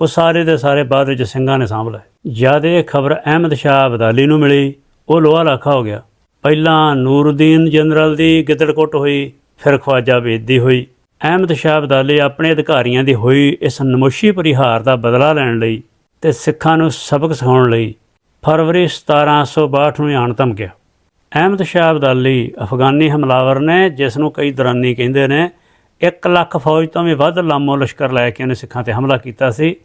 ਉਹ ਸਾਰੇ ਦੇ ਸਾਰੇ ਬਾਅਦ ਵਿੱਚ ਸਿੰਘਾਂ ਨੇ ਸਾਂਭ ਲਏ। ਜਦ ਇਹ ਖਬਰ ਅਹਿਮਦ ਸ਼ਾਹ ਅਬਦਾਲੀ ਨੂੰ ਮਿਲੀ, ਉਹ ਲੋਹਾ ਲਾਖਾ ਹੋ ਗਿਆ। ਪਹਿਲਾਂ ਨੂਰਉਦੀਨ ਜਨਰਲ ਦੀ ਗਿੱਦੜਕੁੱਟ ਹੋਈ, ਫਿਰ ਖਵਾਜਾ ਬੇਦੀ ਹੋਈ। ਅਹਿਮਦ ਸ਼ਾਹ ਅਬਦਾਲੀ ਆਪਣੇ ਅਧਿਕਾਰੀਆਂ ਦੀ ਹੋਈ ਇਸ ਨਮੋਸ਼ੀ ਪਰਿਹਾਰ ਦਾ ਬਦਲਾ ਲੈਣ ਲਈ ਤੇ ਸਿੱਖਾਂ ਨੂੰ ਸਬਕ ਸਿਖਾਉਣ ਲਈ ਫਰਵਰੀ 1762 ਨੂੰ ਆਣ ਧਮਕਿਆ। ਅਹਿਮਦ ਸ਼ਾਹ ਅਬਦਾਲੀ ਅਫਗਾਨੀ ਹਮਲਾਵਰ ਨੇ, ਜਿਸ ਨੂੰ ਕਈ ਦਰਾਨੀ ਕਹਿੰਦੇ ਨੇ 1 ਲੱਖ ਫੌਜ ਤੋਂ ਵੀ ਵੱਧ ਲਾਮੋ ਲਸ਼ਕਰ ਲੈ ਕੇ ਉਹਨੇ ਸਿੱਖਾਂ ਤੇ ਹਮਲਾ ਕੀਤਾ ਸੀ।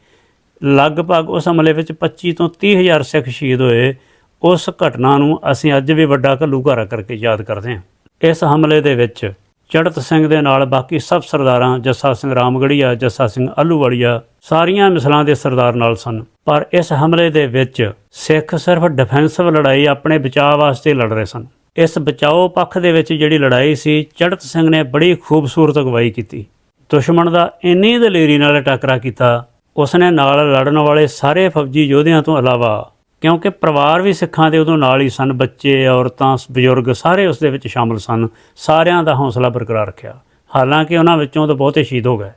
ਲਗਭਗ ਉਸ ਹਮਲੇ ਵਿੱਚ 25 ਤੋਂ 30 ਹਜ਼ਾਰ ਸਿੱਖ ਸ਼ਹੀਦ ਹੋਏ। ਉਸ ਘਟਨਾ ਨੂੰ ਅਸੀਂ ਅੱਜ ਵੀ ਵੱਡਾ ਘੱਲੂਘਾਰਾ ਕਰਕੇ ਯਾਦ ਕਰਦੇ ਹਾਂ। ਇਸ ਹਮਲੇ ਦੇ ਵਿੱਚ ਚੜਤ ਸਿੰਘ ਦੇ ਨਾਲ ਬਾਕੀ ਸਭ ਸਰਦਾਰਾਂ ਜੱਸਾ ਸਿੰਘ ਰਾਮਗੜੀਆ, ਜੱਸਾ ਸਿੰਘ ਆਲੂਵਾਲੀਆ ਸਾਰੀਆਂ ਮਿਸਲਾਂ ਦੇ ਸਰਦਾਰ ਨਾਲ ਸਨ। ਪਰ ਇਸ ਹਮਲੇ ਦੇ ਵਿੱਚ ਸਿੱਖ ਸਿਰਫ ਡਿਫੈਂਸਿਵ ਲੜਾਈ ਆਪਣੇ ਬਚਾਅ ਵਾਸਤੇ ਲੜ ਰਹੇ ਸਨ। ਇਸ ਬਚਾਓ ਪੱਖ ਦੇ ਵਿੱਚ ਜਿਹੜੀ ਲੜਾਈ ਸੀ ਚੜਤ ਸਿੰਘ ਨੇ ਬੜੀ ਖੂਬਸੂਰਤ ਅਗਵਾਈ ਕੀਤੀ। ਦੁਸ਼ਮਣ ਦਾ ਇੰਨੀ ਦਲੇਰੀ ਨਾਲ ਟਾਕਰਾ ਕੀਤਾ ਉਸਨੇ ਨਾਲ ਲੜਨ ਵਾਲੇ ਸਾਰੇ ਫੌਜੀ ਯੋਧਿਆਂ ਤੋਂ ਇਲਾਵਾ, ਕਿਉਂਕਿ ਪਰਿਵਾਰ ਵੀ ਸਿੱਖਾਂ ਦੇ ਉਦੋਂ ਨਾਲ ਹੀ ਸਨ, ਬੱਚੇ, ਔਰਤਾਂ, ਬਜ਼ੁਰਗ ਸਾਰੇ ਉਸ ਦੇ ਵਿੱਚ ਸ਼ਾਮਲ ਸਨ, ਸਾਰਿਆਂ ਦਾ ਹੌਸਲਾ ਬਰਕਰਾਰ ਰੱਖਿਆ। ਹਾਲਾਂਕਿ ਉਹਨਾਂ ਵਿੱਚੋਂ ਤਾਂ ਬਹੁਤੇ ਸ਼ਹੀਦ ਹੋ ਗਏ।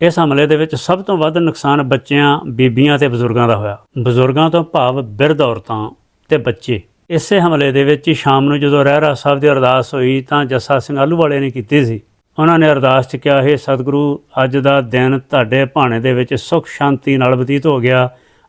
ਇਸ ਹਮਲੇ ਦੇ ਵਿੱਚ ਸਭ ਤੋਂ ਵੱਧ ਨੁਕਸਾਨ ਬੱਚਿਆਂ, ਬੀਬੀਆਂ ਤੇ ਬਜ਼ੁਰਗਾਂ ਦਾ ਹੋਇਆ। ਬਜ਼ੁਰਗਾਂ ਤੋਂ ਭਾਵ ਬਿਰਧ ਔਰਤਾਂ ਤੇ ਬੱਚੇ। ਇਸੇ ਹਮਲੇ ਦੇ ਵਿੱਚ ਸ਼ਾਮ ਨੂੰ ਜਦੋਂ ਰਹਿਰਾ ਸਾਹਿਬ ਦੀ ਅਰਦਾਸ ਹੋਈ, ਤਾਂ ਜੱਸਾ ਸਿੰਘ ਆਲੂਵਾਲੇ ਨੇ ਕੀਤੀ ਸੀ। ਉਹਨਾਂ ਨੇ ਅਰਦਾਸ 'ਚ ਕਿਹਾ, ਹੈ ਸਤਿਗੁਰੂ, ਅੱਜ ਦਾ ਦਿਨ ਤੁਹਾਡੇ ਭਾਣੇ ਦੇ ਵਿੱਚ ਸੁਖ ਸ਼ਾਂਤੀ ਨਾਲ ਬਤੀਤ ਹੋ ਗਿਆ।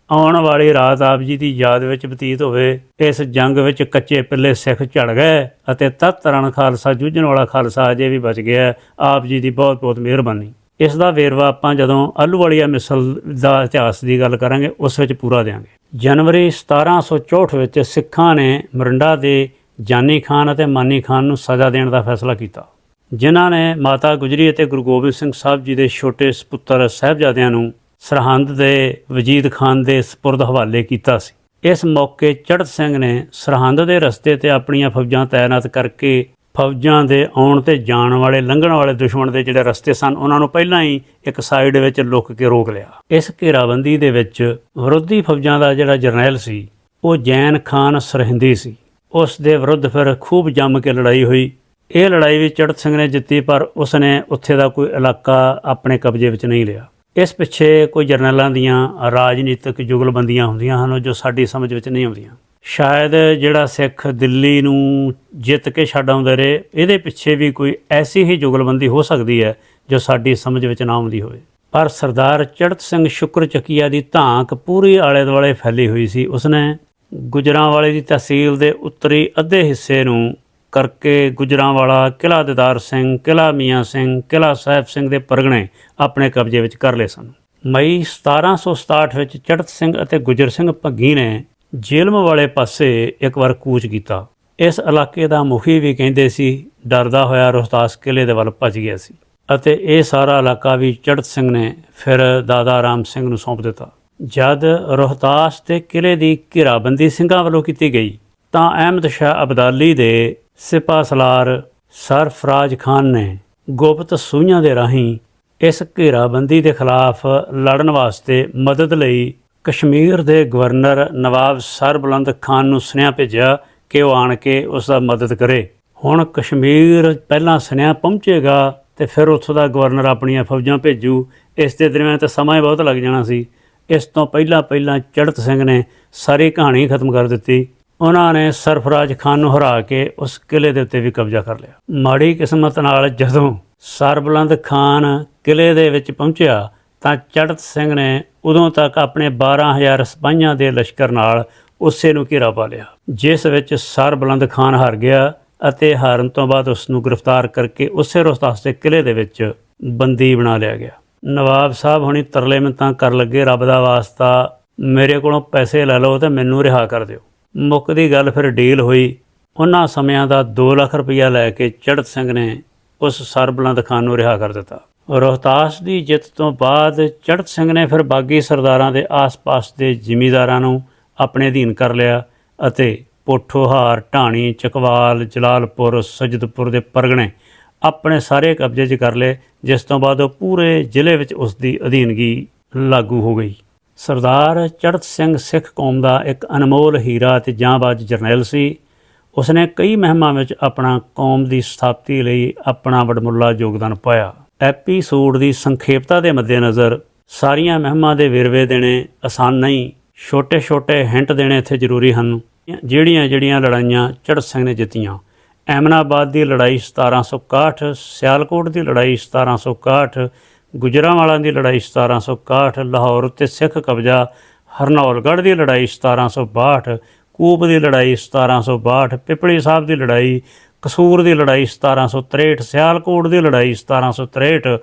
ਆਉਣ ਵਾਲੀ ਰਾਤ ਆਪ ਜੀ ਦੀ ਯਾਦ ਵਿੱਚ ਬਤੀਤ ਹੋਵੇ। ਇਸ ਜੰਗ ਵਿੱਚ ਕੱਚੇ ਪਿੱਲੇ ਸਿੱਖ ਝੜ ਗਏ ਅਤੇ ਤਤ ਰਣ ਖਾਲਸਾ, ਜੂਝਣ ਵਾਲਾ ਖਾਲਸਾ ਅਜੇ ਵੀ ਬਚ ਗਿਆ ਆਪ ਜੀ ਦੀ ਬਹੁਤ ਬਹੁਤ ਮਿਹਰਬਾਨੀ। ਇਸ ਦਾ ਵੇਰਵਾ ਆਪਾਂ ਜਦੋਂ ਆਲੂਵਾਲੀਆ ਮਿਸਲ ਦਾ ਇਤਿਹਾਸ ਦੀ ਗੱਲ ਕਰਾਂਗੇ, ਉਸ ਵਿੱਚ ਪੂਰਾ ਦੇਵਾਂਗੇ ਜਨਵਰੀ 1764 ਵਿੱਚ ਸਿੱਖਾਂ ਨੇ ਮਰਿੰਡਾ ਦੇ ਜਾਨੀ ਖਾਨ ਅਤੇ ਮਾਨੀ ਖਾਨ ਨੂੰ ਸਜ਼ਾ ਦੇਣ ਦਾ ਫੈਸਲਾ ਕੀਤਾ। ਜਿਨ੍ਹਾਂ ਨੇ ਮਾਤਾ ਗੁਜਰੀ ਅਤੇ ਗੁਰੂ ਗੋਬਿੰਦ ਸਿੰਘ ਸਾਹਿਬ ਜੀ ਦੇ ਛੋਟੇ ਸੁਪੁੱਤਰ ਸਾਹਿਬਜ਼ਾਦਿਆਂ ਨੂੰ ਸਰਹੰਦ ਦੇ ਵਜੀਦ ਖਾਨ ਦੇ ਸਪੁਰਦ ਹਵਾਲੇ ਕੀਤਾ ਸੀ। ਇਸ ਮੌਕੇ ਚੜਤ ਸਿੰਘ ਨੇ ਸਰਹੰਦ ਦੇ ਰਸਤੇ ਤੇ ਆਪਣੀਆਂ ਫੌਜਾਂ ਤਾਇਨਾਤ ਕਰਕੇ ਫੌਜਾਂ ਦੇ ਆਉਣ ਤੇ ਜਾਣ ਵਾਲੇ, ਲੰਘਣ ਵਾਲੇ ਦੁਸ਼ਮਣ ਦੇ ਜਿਹੜੇ ਰਸਤੇ ਸਨ, ਉਹਨਾਂ ਨੂੰ ਪਹਿਲਾਂ ਹੀ ਇੱਕ ਸਾਈਡ ਵਿੱਚ ਲੁੱਕ ਕੇ ਰੋਕ ਲਿਆ। ਇਸ ਘੇਰਾਬੰਦੀ ਦੇ ਵਿੱਚ ਵਿਰੋਧੀ ਫੌਜਾਂ ਦਾ ਜਿਹੜਾ ਜਰਨੈਲ ਸੀ, ਉਹ ਜੈਨ ਖਾਨ ਸਰਹਿੰਦੀ ਸੀ। ਉਸ ਦੇ ਵਿਰੁੱਧ ਫਿਰ ਖੂਬ ਜੰਮ ਕੇ ਲੜਾਈ ਹੋਈ। ਇਹ ਲੜਾਈ ਵੀ ਚੜ੍ਹਤ ਸਿੰਘ ਨੇ ਜਿੱਤੀ, ਪਰ ਉਸ ਨੇ ਉੱਥੇ ਦਾ ਕੋਈ ਇਲਾਕਾ ਆਪਣੇ ਕਬਜ਼ੇ ਵਿੱਚ ਨਹੀਂ ਲਿਆ। ਇਸ ਪਿੱਛੇ ਕੋਈ ਜਰਨੈਲਾਂ ਦੀਆਂ ਰਾਜਨੀਤਿਕ ਜੁਗਲਬੰਦੀਆਂ ਹੁੰਦੀਆਂ ਹਨ ਜੋ ਸਾਡੀ ਸਮਝ ਵਿੱਚ ਨਹੀਂ ਆਉਂਦੀਆਂ। ਸ਼ਾਇਦ ਜਿਹੜਾ ਸਿੱਖ ਦਿੱਲੀ ਨੂੰ ਜਿੱਤ ਕੇ ਛੱਡ ਆਉਂਦੇ ਰਹੇ, ਇਹਦੇ ਪਿੱਛੇ ਵੀ ਕੋਈ ਐਸੀ ਹੀ ਜੁਗਲਬੰਦੀ ਹੋ ਸਕਦੀ ਹੈ ਜੋ ਸਾਡੀ ਸਮਝ ਵਿੱਚ ਨਾ ਆਉਂਦੀ ਹੋਵੇ। ਪਰ ਸਰਦਾਰ ਚੜਤ ਸਿੰਘ ਸ਼ੁਕਰ ਚੱਕੀਆ ਦੀ ਧਾਂਕ ਪੂਰੀ ਆਲੇ ਦੁਆਲੇ ਫੈਲੀ ਹੋਈ ਸੀ। ਉਸਨੇ ਗੁਜਰਾਂਵਾਲੇ ਦੀ ਤਹਿਸੀਲ ਦੇ ਉੱਤਰੀ ਅੱਧੇ ਹਿੱਸੇ ਨੂੰ ਕਰਕੇ ਗੁਜਰਾਂਵਾਲਾ ਕਿਲ੍ਹਾ ਦਿਦਾਰ ਸਿੰਘ, ਕਿਲ੍ਹਾ ਮੀਆਂ ਸਿੰਘ, ਕਿਲ੍ਹਾ ਸਾਹਿਬ ਸਿੰਘ ਦੇ ਪਰਗਣੇ ਆਪਣੇ ਕਬਜ਼ੇ ਵਿੱਚ ਕਰ ਲਏ ਸਨ। ਮਈ 1767 ਵਿੱਚ ਚੜਤ ਸਿੰਘ ਅਤੇ ਗੁਜਰ ਸਿੰਘ ਭੱਗੀ ਨੇ ਜੇਲਮ ਵਾਲੇ ਪਾਸੇ ਇੱਕ ਵਾਰ ਕੂਚ ਕੀਤਾ। ਇਸ ਇਲਾਕੇ ਦਾ ਮੁਖੀ ਵੀ ਕਹਿੰਦੇ ਸੀ, ਡਰਦਾ ਹੋਇਆ ਰੋਹਤਾਸ ਕਿਲੇ ਦੇ ਵੱਲ ਭੱਜ ਗਿਆ ਸੀ ਅਤੇ ਇਹ ਸਾਰਾ ਇਲਾਕਾ ਵੀ ਚੜਤ ਸਿੰਘ ਨੇ ਫਿਰ ਦਾਦਾ ਰਾਮ ਸਿੰਘ ਨੂੰ ਸੌਂਪ ਦਿੱਤਾ। ਜਦ ਰੋਹਤਾਸ ਤੇ ਕਿਲੇ ਦੀ ਘੇਰਾਬੰਦੀ ਸਿੰਘਾਂ ਵੱਲੋਂ ਕੀਤੀ ਗਈ ਤਾਂ ਅਹਿਮਦ ਸ਼ਾਹ ਅਬਦਾਲੀ ਦੇ ਸਿਪਾਸਲਾਰ ਸਰਫਰਾਜ ਖਾਨ ਨੇ ਗੁਪਤ ਸੂਈਆਂ ਦੇ ਰਾਹੀਂ ਇਸ ਘੇਰਾਬੰਦੀ ਦੇ ਖਿਲਾਫ ਲੜਨ ਵਾਸਤੇ ਮਦਦ ਲਈ ਕਸ਼ਮੀਰ ਦੇ ਗਵਰਨਰ ਨਵਾਬ ਸਰਬਲੰਦ ਖਾਨ ਨੂੰ ਸੁਨੇਹਾ ਭੇਜਿਆ ਕਿ ਉਹ ਆਣ ਕੇ ਉਸ ਦਾ ਮਦਦ ਕਰੇ। ਹੁਣ ਕਸ਼ਮੀਰ ਪਹਿਲਾਂ ਸੁਨੇਹਾ ਪਹੁੰਚੇਗਾ ਤੇ ਫਿਰ ਉੱਥੋਂ ਦਾ ਗਵਰਨਰ ਆਪਣੀਆਂ ਫੌਜਾਂ ਭੇਜੂ। ਇਸ ਦੇ ਦਰਮਿਆਨ ਤਾਂ ਸਮਾਂ ਬਹੁਤ ਲੱਗ ਜਾਣਾ ਸੀ। ਇਸ ਤੋਂ ਪਹਿਲਾਂ ਪਹਿਲਾਂ ਚੜਤ ਸਿੰਘ ਨੇ ਸਾਰੀ ਕਹਾਣੀ ਖਤਮ ਕਰ ਦਿੱਤੀ। ਉਹਨਾਂ ਨੇ ਸਰਫਰਾਜ ਖਾਨ ਨੂੰ ਹਰਾ ਕੇ ਉਸ ਕਿਲੇ ਦੇ ਉੱਤੇ ਵੀ ਕਬਜ਼ਾ ਕਰ ਲਿਆ। ਮਾੜੀ ਕਿਸਮਤ ਨਾਲ ਜਦੋਂ ਸਰਬਲੰਦ ਖਾਨ ਕਿਲੇ ਦੇ ਵਿੱਚ ਪਹੁੰਚਿਆ, ਤਾਂ ਚੜਤ ਸਿੰਘ ਨੇ ਉਦੋਂ ਤੱਕ ਆਪਣੇ 12000 ਸਿਪਾਹੀਆਂ ਦੇ ਲਸ਼ਕਰ ਨਾਲ ਉਸੇ ਨੂੰ ਘੇਰਾ ਪਾ ਲਿਆ, ਜਿਸ ਵਿੱਚ ਸਰਬਲੰਦ ਖਾਨ ਹਾਰ ਗਿਆ ਅਤੇ ਹਾਰਨ ਤੋਂ ਬਾਅਦ ਉਸ ਨੂੰ ਗ੍ਰਿਫਤਾਰ ਕਰਕੇ ਉਸੇ ਰੋਹਤਾਸ ਦੇ ਕਿਲੇ ਦੇ ਵਿੱਚ ਬੰਦੀ ਬਣਾ ਲਿਆ ਗਿਆ। ਨਵਾਬ ਸਾਹਿਬ ਹੁਣੀ ਤਰਲੇ ਮਿੰਤਾਂ ਕਰ ਲੱਗੇ, ਰੱਬ ਦਾ ਵਾਸਤਾ, ਮੇਰੇ ਕੋਲੋਂ ਪੈਸੇ ਲੈ ਲਓ ਤੇ ਮੈਨੂੰ ਰਿਹਾ ਕਰ ਦਿਓ। ਮੁੱਕਦੀ ਗੱਲ ਫਿਰ ਡੀਲ ਹੋਈ। ਉਹਨਾਂ ਸਮਿਆਂ ਦਾ 2 ਲੱਖ ਰੁਪਇਆ ਲੈ ਕੇ ਚੜਤ ਸਿੰਘ ਨੇ ਉਸ ਸਰਬਲੰਦ ਖਾਨ ਨੂੰ ਰਿਹਾ ਕਰ ਦਿੱਤਾ। ਰੋਹਤਾਸ ਦੀ ਜਿੱਤ ਤੋਂ ਬਾਅਦ ਚੜਤ ਸਿੰਘ ਨੇ ਫਿਰ ਬਾਗੀ ਸਰਦਾਰਾਂ ਦੇ ਆਸ-ਪਾਸ ਦੇ ਜ਼ਿਮੀਂਦਾਰਾਂ ਨੂੰ ਆਪਣੇ ਅਧੀਨ ਕਰ ਲਿਆ ਅਤੇ ਪੋਠੋਹਾਰ, ਢਾਣੀ, ਚਕਵਾਲ, ਜਲਾਲਪੁਰ, ਸਜਦਪੁਰ ਦੇ ਪਰਗਣੇ ਆਪਣੇ ਸਾਰੇ ਕਬਜ਼ੇ 'ਚ ਕਰ ਲਏ, ਜਿਸ ਤੋਂ ਬਾਅਦ ਉਹ ਪੂਰੇ ਜ਼ਿਲ੍ਹੇ ਵਿੱਚ ਉਸ ਦੀ ਅਧੀਨਗੀ ਲਾਗੂ ਹੋ ਗਈ। ਸਰਦਾਰ ਚੜਤ ਸਿੰਘ ਸਿੱਖ ਕੌਮ ਦਾ ਇੱਕ ਅਨਮੋਲ ਹੀਰਾ ਅਤੇ ਜਾਂਬਾਜ਼ ਜਰਨੈਲ ਸੀ। ਉਸਨੇ ਕਈ ਮਹਿਮਾਂ ਵਿੱਚ ਆਪਣਾ ਕੌਮ ਦੀ ਸਥਾਪਤੀ ਲਈ ਆਪਣਾ ਵਡਮੁੱਲਾ ਯੋਗਦਾਨ ਪਾਇਆ। ਐਪੀਸੋਡ ਦੀ ਸੰਖੇਪਤਾ ਦੇ ਮੱਦੇਨਜ਼ਰ ਸਾਰੀਆਂ ਮਹਿਮਾਂ ਦੇ ਵੇਰਵੇ ਦੇਣੇ ਆਸਾਨ ਨਹੀਂ, ਛੋਟੇ-ਛੋਟੇ ਹਿੰਟ ਦੇਣੇ ਇੱਥੇ ਜ਼ਰੂਰੀ ਹਨ। ਜਿਹੜੀਆਂ ਜਿਹੜੀਆਂ ਲੜਾਈਆਂ ਚੜ੍ਹਤ ਸਿੰਘ ਨੇ ਜਿੱਤੀਆਂ, ਐਮਨਾਬਾਦ ਦੀ ਲੜਾਈ 1761 ਸਿਆਲਕੋਟ ਦੀ ਲੜਾਈ 1761 ਗੁਜਰਾਂਵਾਲਾ ਦੀ ਲੜਾਈ 1761 ਲਾਹੌਰ ਉੱਤੇ ਸਿੱਖ ਕਬਜ਼ਾ ਹਰਨੌਲਗੜ੍ਹ ਦੀ ਲੜਾਈ 1762 ਕੂਪ ਦੀ ਲੜਾਈ 1762 ਪਿਪਲੀ ਸਾਹਿਬ ਦੀ ਲੜਾਈ ਕਸੂਰ ਦੀ ਲੜਾਈ 1763 ਸਿਆਲਕੋਟ ਦੀ ਲੜਾਈ 1763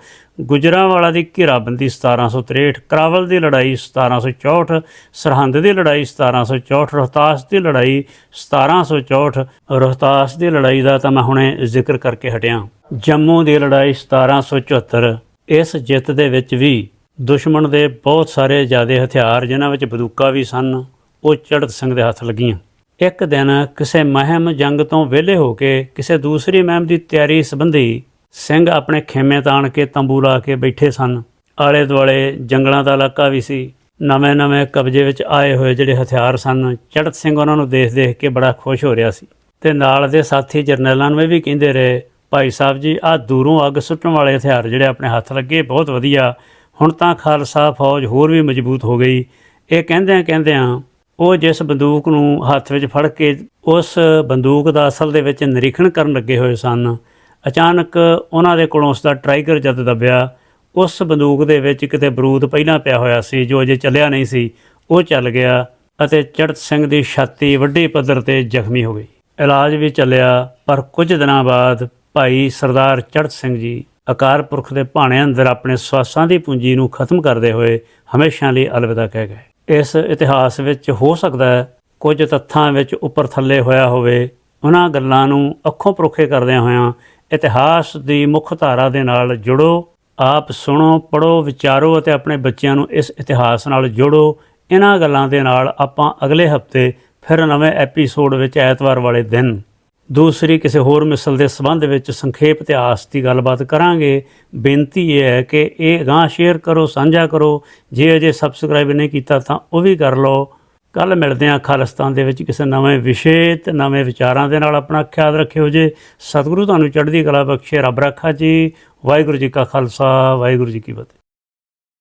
ਗੁਜਰਾਂਵਾਲਾ ਦੀ ਘੇਰਾਬੰਦੀ 1763 ਕਰਾਵਲ ਦੀ ਲੜਾਈ 1764 ਸਰਹੰਦ ਦੀ ਲੜਾਈ 1764 ਰੋਹਤਾਸ ਦੀ ਲੜਾਈ 1764 ਰੋਹਤਾਸ ਦੀ ਲੜਾਈ ਦਾ ਤਾਂ ਮੈਂ ਹੁਣੇ ਜ਼ਿਕਰ ਕਰਕੇ ਹਟਿਆ ਜੰਮੂ ਦੀ ਲੜਾਈ 1774 ਇਸ ਜਿੱਤ ਦੇ ਵਿੱਚ ਵੀ ਦੁਸ਼ਮਣ ਦੇ ਬਹੁਤ ਸਾਰੇ ਜ਼ਿਆਦੇ ਹਥਿਆਰ, ਜਿਨ੍ਹਾਂ ਵਿੱਚ ਬੰਦੂਕਾਂ ਵੀ ਸਨ, ਉਹ ਚੜਤ ਸਿੰਘ ਦੇ ਹੱਥ ਲੱਗੀਆਂ। ਇੱਕ ਦਿਨ ਕਿਸੇ ਮਹਿਮ ਜੰਗ ਤੋਂ ਵਿਹਲੇ ਹੋ ਕੇ ਕਿਸੇ ਦੂਸਰੀ ਮਹਿਮ ਦੀ ਤਿਆਰੀ ਸੰਬੰਧੀ ਸਿੰਘ ਆਪਣੇ ਖੇਮੇ ਤਾਣ ਕੇ ਤੰਬੂ ਲਾ ਕੇ ਬੈਠੇ ਸਨ। ਆਲੇ ਦੁਆਲੇ ਜੰਗਲਾਂ ਦਾ ਇਲਾਕਾ ਵੀ ਸੀ। ਨਵੇਂ-ਨਵੇਂ ਕਬਜ਼ੇ ਵਿੱਚ ਆਏ ਹੋਏ ਜਿਹੜੇ ਹਥਿਆਰ ਸਨ ਚੜਤ ਸਿੰਘ ਉਹਨਾਂ ਨੂੰ ਦੇਖ-ਦੇਖ ਕੇ ਬੜਾ ਖੁਸ਼ ਹੋ ਰਿਹਾ ਸੀ। ਤੇ ਨਾਲ ਦੇ ਸਾਥੀ ਜਰਨੈਲਾਂ ਨੂੰ ਇਹ ਵੀ ਕਹਿੰਦੇ ਰਹੇ ਭਾਈ ਸਾਹਿਬ ਜੀ, ਆਹ ਦੂਰੋਂ ਅੱਗ ਸੁੱਟਣ ਵਾਲੇ ਹਥਿਆਰ ਜਿਹੜੇ ਆਪਣੇ ਹੱਥ ਲੱਗੇ, ਬਹੁਤ ਵਧੀਆ। ਹੁਣ ਤਾਂ ਖਾਲਸਾ ਫੌਜ ਹੋਰ ਵੀ ਮਜ਼ਬੂਤ ਹੋ ਗਈ। ਇਹ ਕਹਿੰਦਿਆਂ ਕਹਿੰਦਿਆਂ ਉਹ ਜਿਸ ਬੰਦੂਕ ਨੂੰ ਹੱਥ ਵਿੱਚ ਫੜ ਕੇ ਉਸ ਬੰਦੂਕ ਦਾ ਅਸਲ ਦੇ ਵਿੱਚ ਨਿਰੀਖਣ ਕਰਨ ਲੱਗੇ ਹੋਏ ਸਨ, ਅਚਾਨਕ ਉਹਨਾਂ ਦੇ ਕੋਲੋਂ ਉਸ ਦਾ ਟ੍ਰਾਈਗਰ ਜਦ ਦੱਬਿਆ, ਉਸ ਬੰਦੂਕ ਦੇ ਵਿੱਚ ਕਿਤੇ ਬਰੂਦ ਪਹਿਲਾਂ ਪਿਆ ਹੋਇਆ ਸੀ, ਜੋ ਅਜੇ ਚੱਲਿਆ ਨਹੀਂ ਸੀ, ਉਹ ਚੱਲ ਗਿਆ ਅਤੇ ਚੜਤ ਸਿੰਘ ਦੀ ਛਾਤੀ ਵੱਡੀ ਪੱਧਰ ਤੇ ਜ਼ਖਮੀ ਹੋ ਗਈ। ਇਲਾਜ ਵੀ ਚੱਲਿਆ, ਪਰ ਕੁਝ ਦਿਨਾਂ ਬਾਅਦ ਭਾਈ ਸਰਦਾਰ ਚੜਤ ਸਿੰਘ ਜੀ ਅਕਾਲ ਪੁਰਖ ਦੇ ਭਾਣੇ ਅੰਦਰ ਆਪਣੇ ਸਵਾਸਾਂ ਦੀ ਪੂੰਜੀ ਨੂੰ ਖਤਮ ਕਰਦੇ ਹੋਏ ਹਮੇਸ਼ਾ ਲਈ ਅਲਵਿਦਾ ਕਹਿ ਗਏ। ਇਸ ਇਤਿਹਾਸ ਵਿੱਚ ਹੋ ਸਕਦਾ ਹੈ ਕੁਝ ਤੱਥਾਂ ਵਿੱਚ ਉੱਪਰ ਥੱਲੇ ਹੋਇਆ ਹੋਵੇ। ਉਹਨਾਂ ਗੱਲਾਂ ਨੂੰ ਅੱਖੋਂ ਪਰੋਖੇ ਕਰਦਿਆਂ ਹੋਇਆਂ ਇਤਿਹਾਸ ਦੀ ਮੁੱਖ ਧਾਰਾ ਦੇ ਨਾਲ ਜੁੜੋ, ਆਪ ਸੁਣੋ ਪੜੋ ਵਿਚਾਰੋ ਅਤੇ ਆਪਣੇ ਬੱਚਿਆਂ ਨੂੰ ਇਸ ਇਤਿਹਾਸ ਨਾਲ ਜੋੜੋ। ਇਹਨਾਂ ਗੱਲਾਂ ਦੇ ਨਾਲ ਆਪਾਂ ਅਗਲੇ ਹਫ਼ਤੇ ਫਿਰ ਨਵੇਂ ਐਪੀਸੋਡ ਵਿੱਚ ਐਤਵਾਰ ਵਾਲੇ ਦਿਨ ਦੂਸਰੀ ਕਿਸੇ ਹੋਰ ਮਿਸਲ ਦੇ ਸੰਬੰਧ ਵਿੱਚ ਸੰਖੇਪ ਇਤਿਹਾਸ ਦੀ ਗੱਲਬਾਤ ਕਰਾਂਗੇ। ਬੇਨਤੀ ਇਹ ਹੈ ਕਿ ਇਹ ਗਾਂ ਸ਼ੇਅਰ ਕਰੋ, ਸਾਂਝਾ ਕਰੋ। ਜੇ ਅਜੇ ਸਬਸਕ੍ਰਾਈਬ ਨਹੀਂ ਕੀਤਾ ਤਾਂ ਉਹ ਵੀ ਕਰ ਲਓ। ਕੱਲ ਮਿਲਦੇ ਹਾਂ ਖਾਲਿਸਤਾਨ ਦੇ ਵਿੱਚ ਕਿਸੇ ਨਵੇਂ ਵਿਸ਼ੇ ਤੇ ਨਵੇਂ ਵਿਚਾਰਾਂ ਦੇ ਨਾਲ। ਆਪਣਾ ਖਿਆਲ ਰੱਖਿਓ ਜੇ। ਸਤਿਗੁਰੂ ਤੁਹਾਨੂੰ ਚੜ੍ਹਦੀ ਕਲਾ ਬਖਸ਼ੇ। ਰੱਬ ਰੱਖਾ ਜੀ। ਵਾਹਿਗੁਰੂ ਜੀ ਕਾ ਖਾਲਸਾ। ਵਾਹਿਗੁਰੂ ਜੀ ਕੀ ਫਤਿਹ।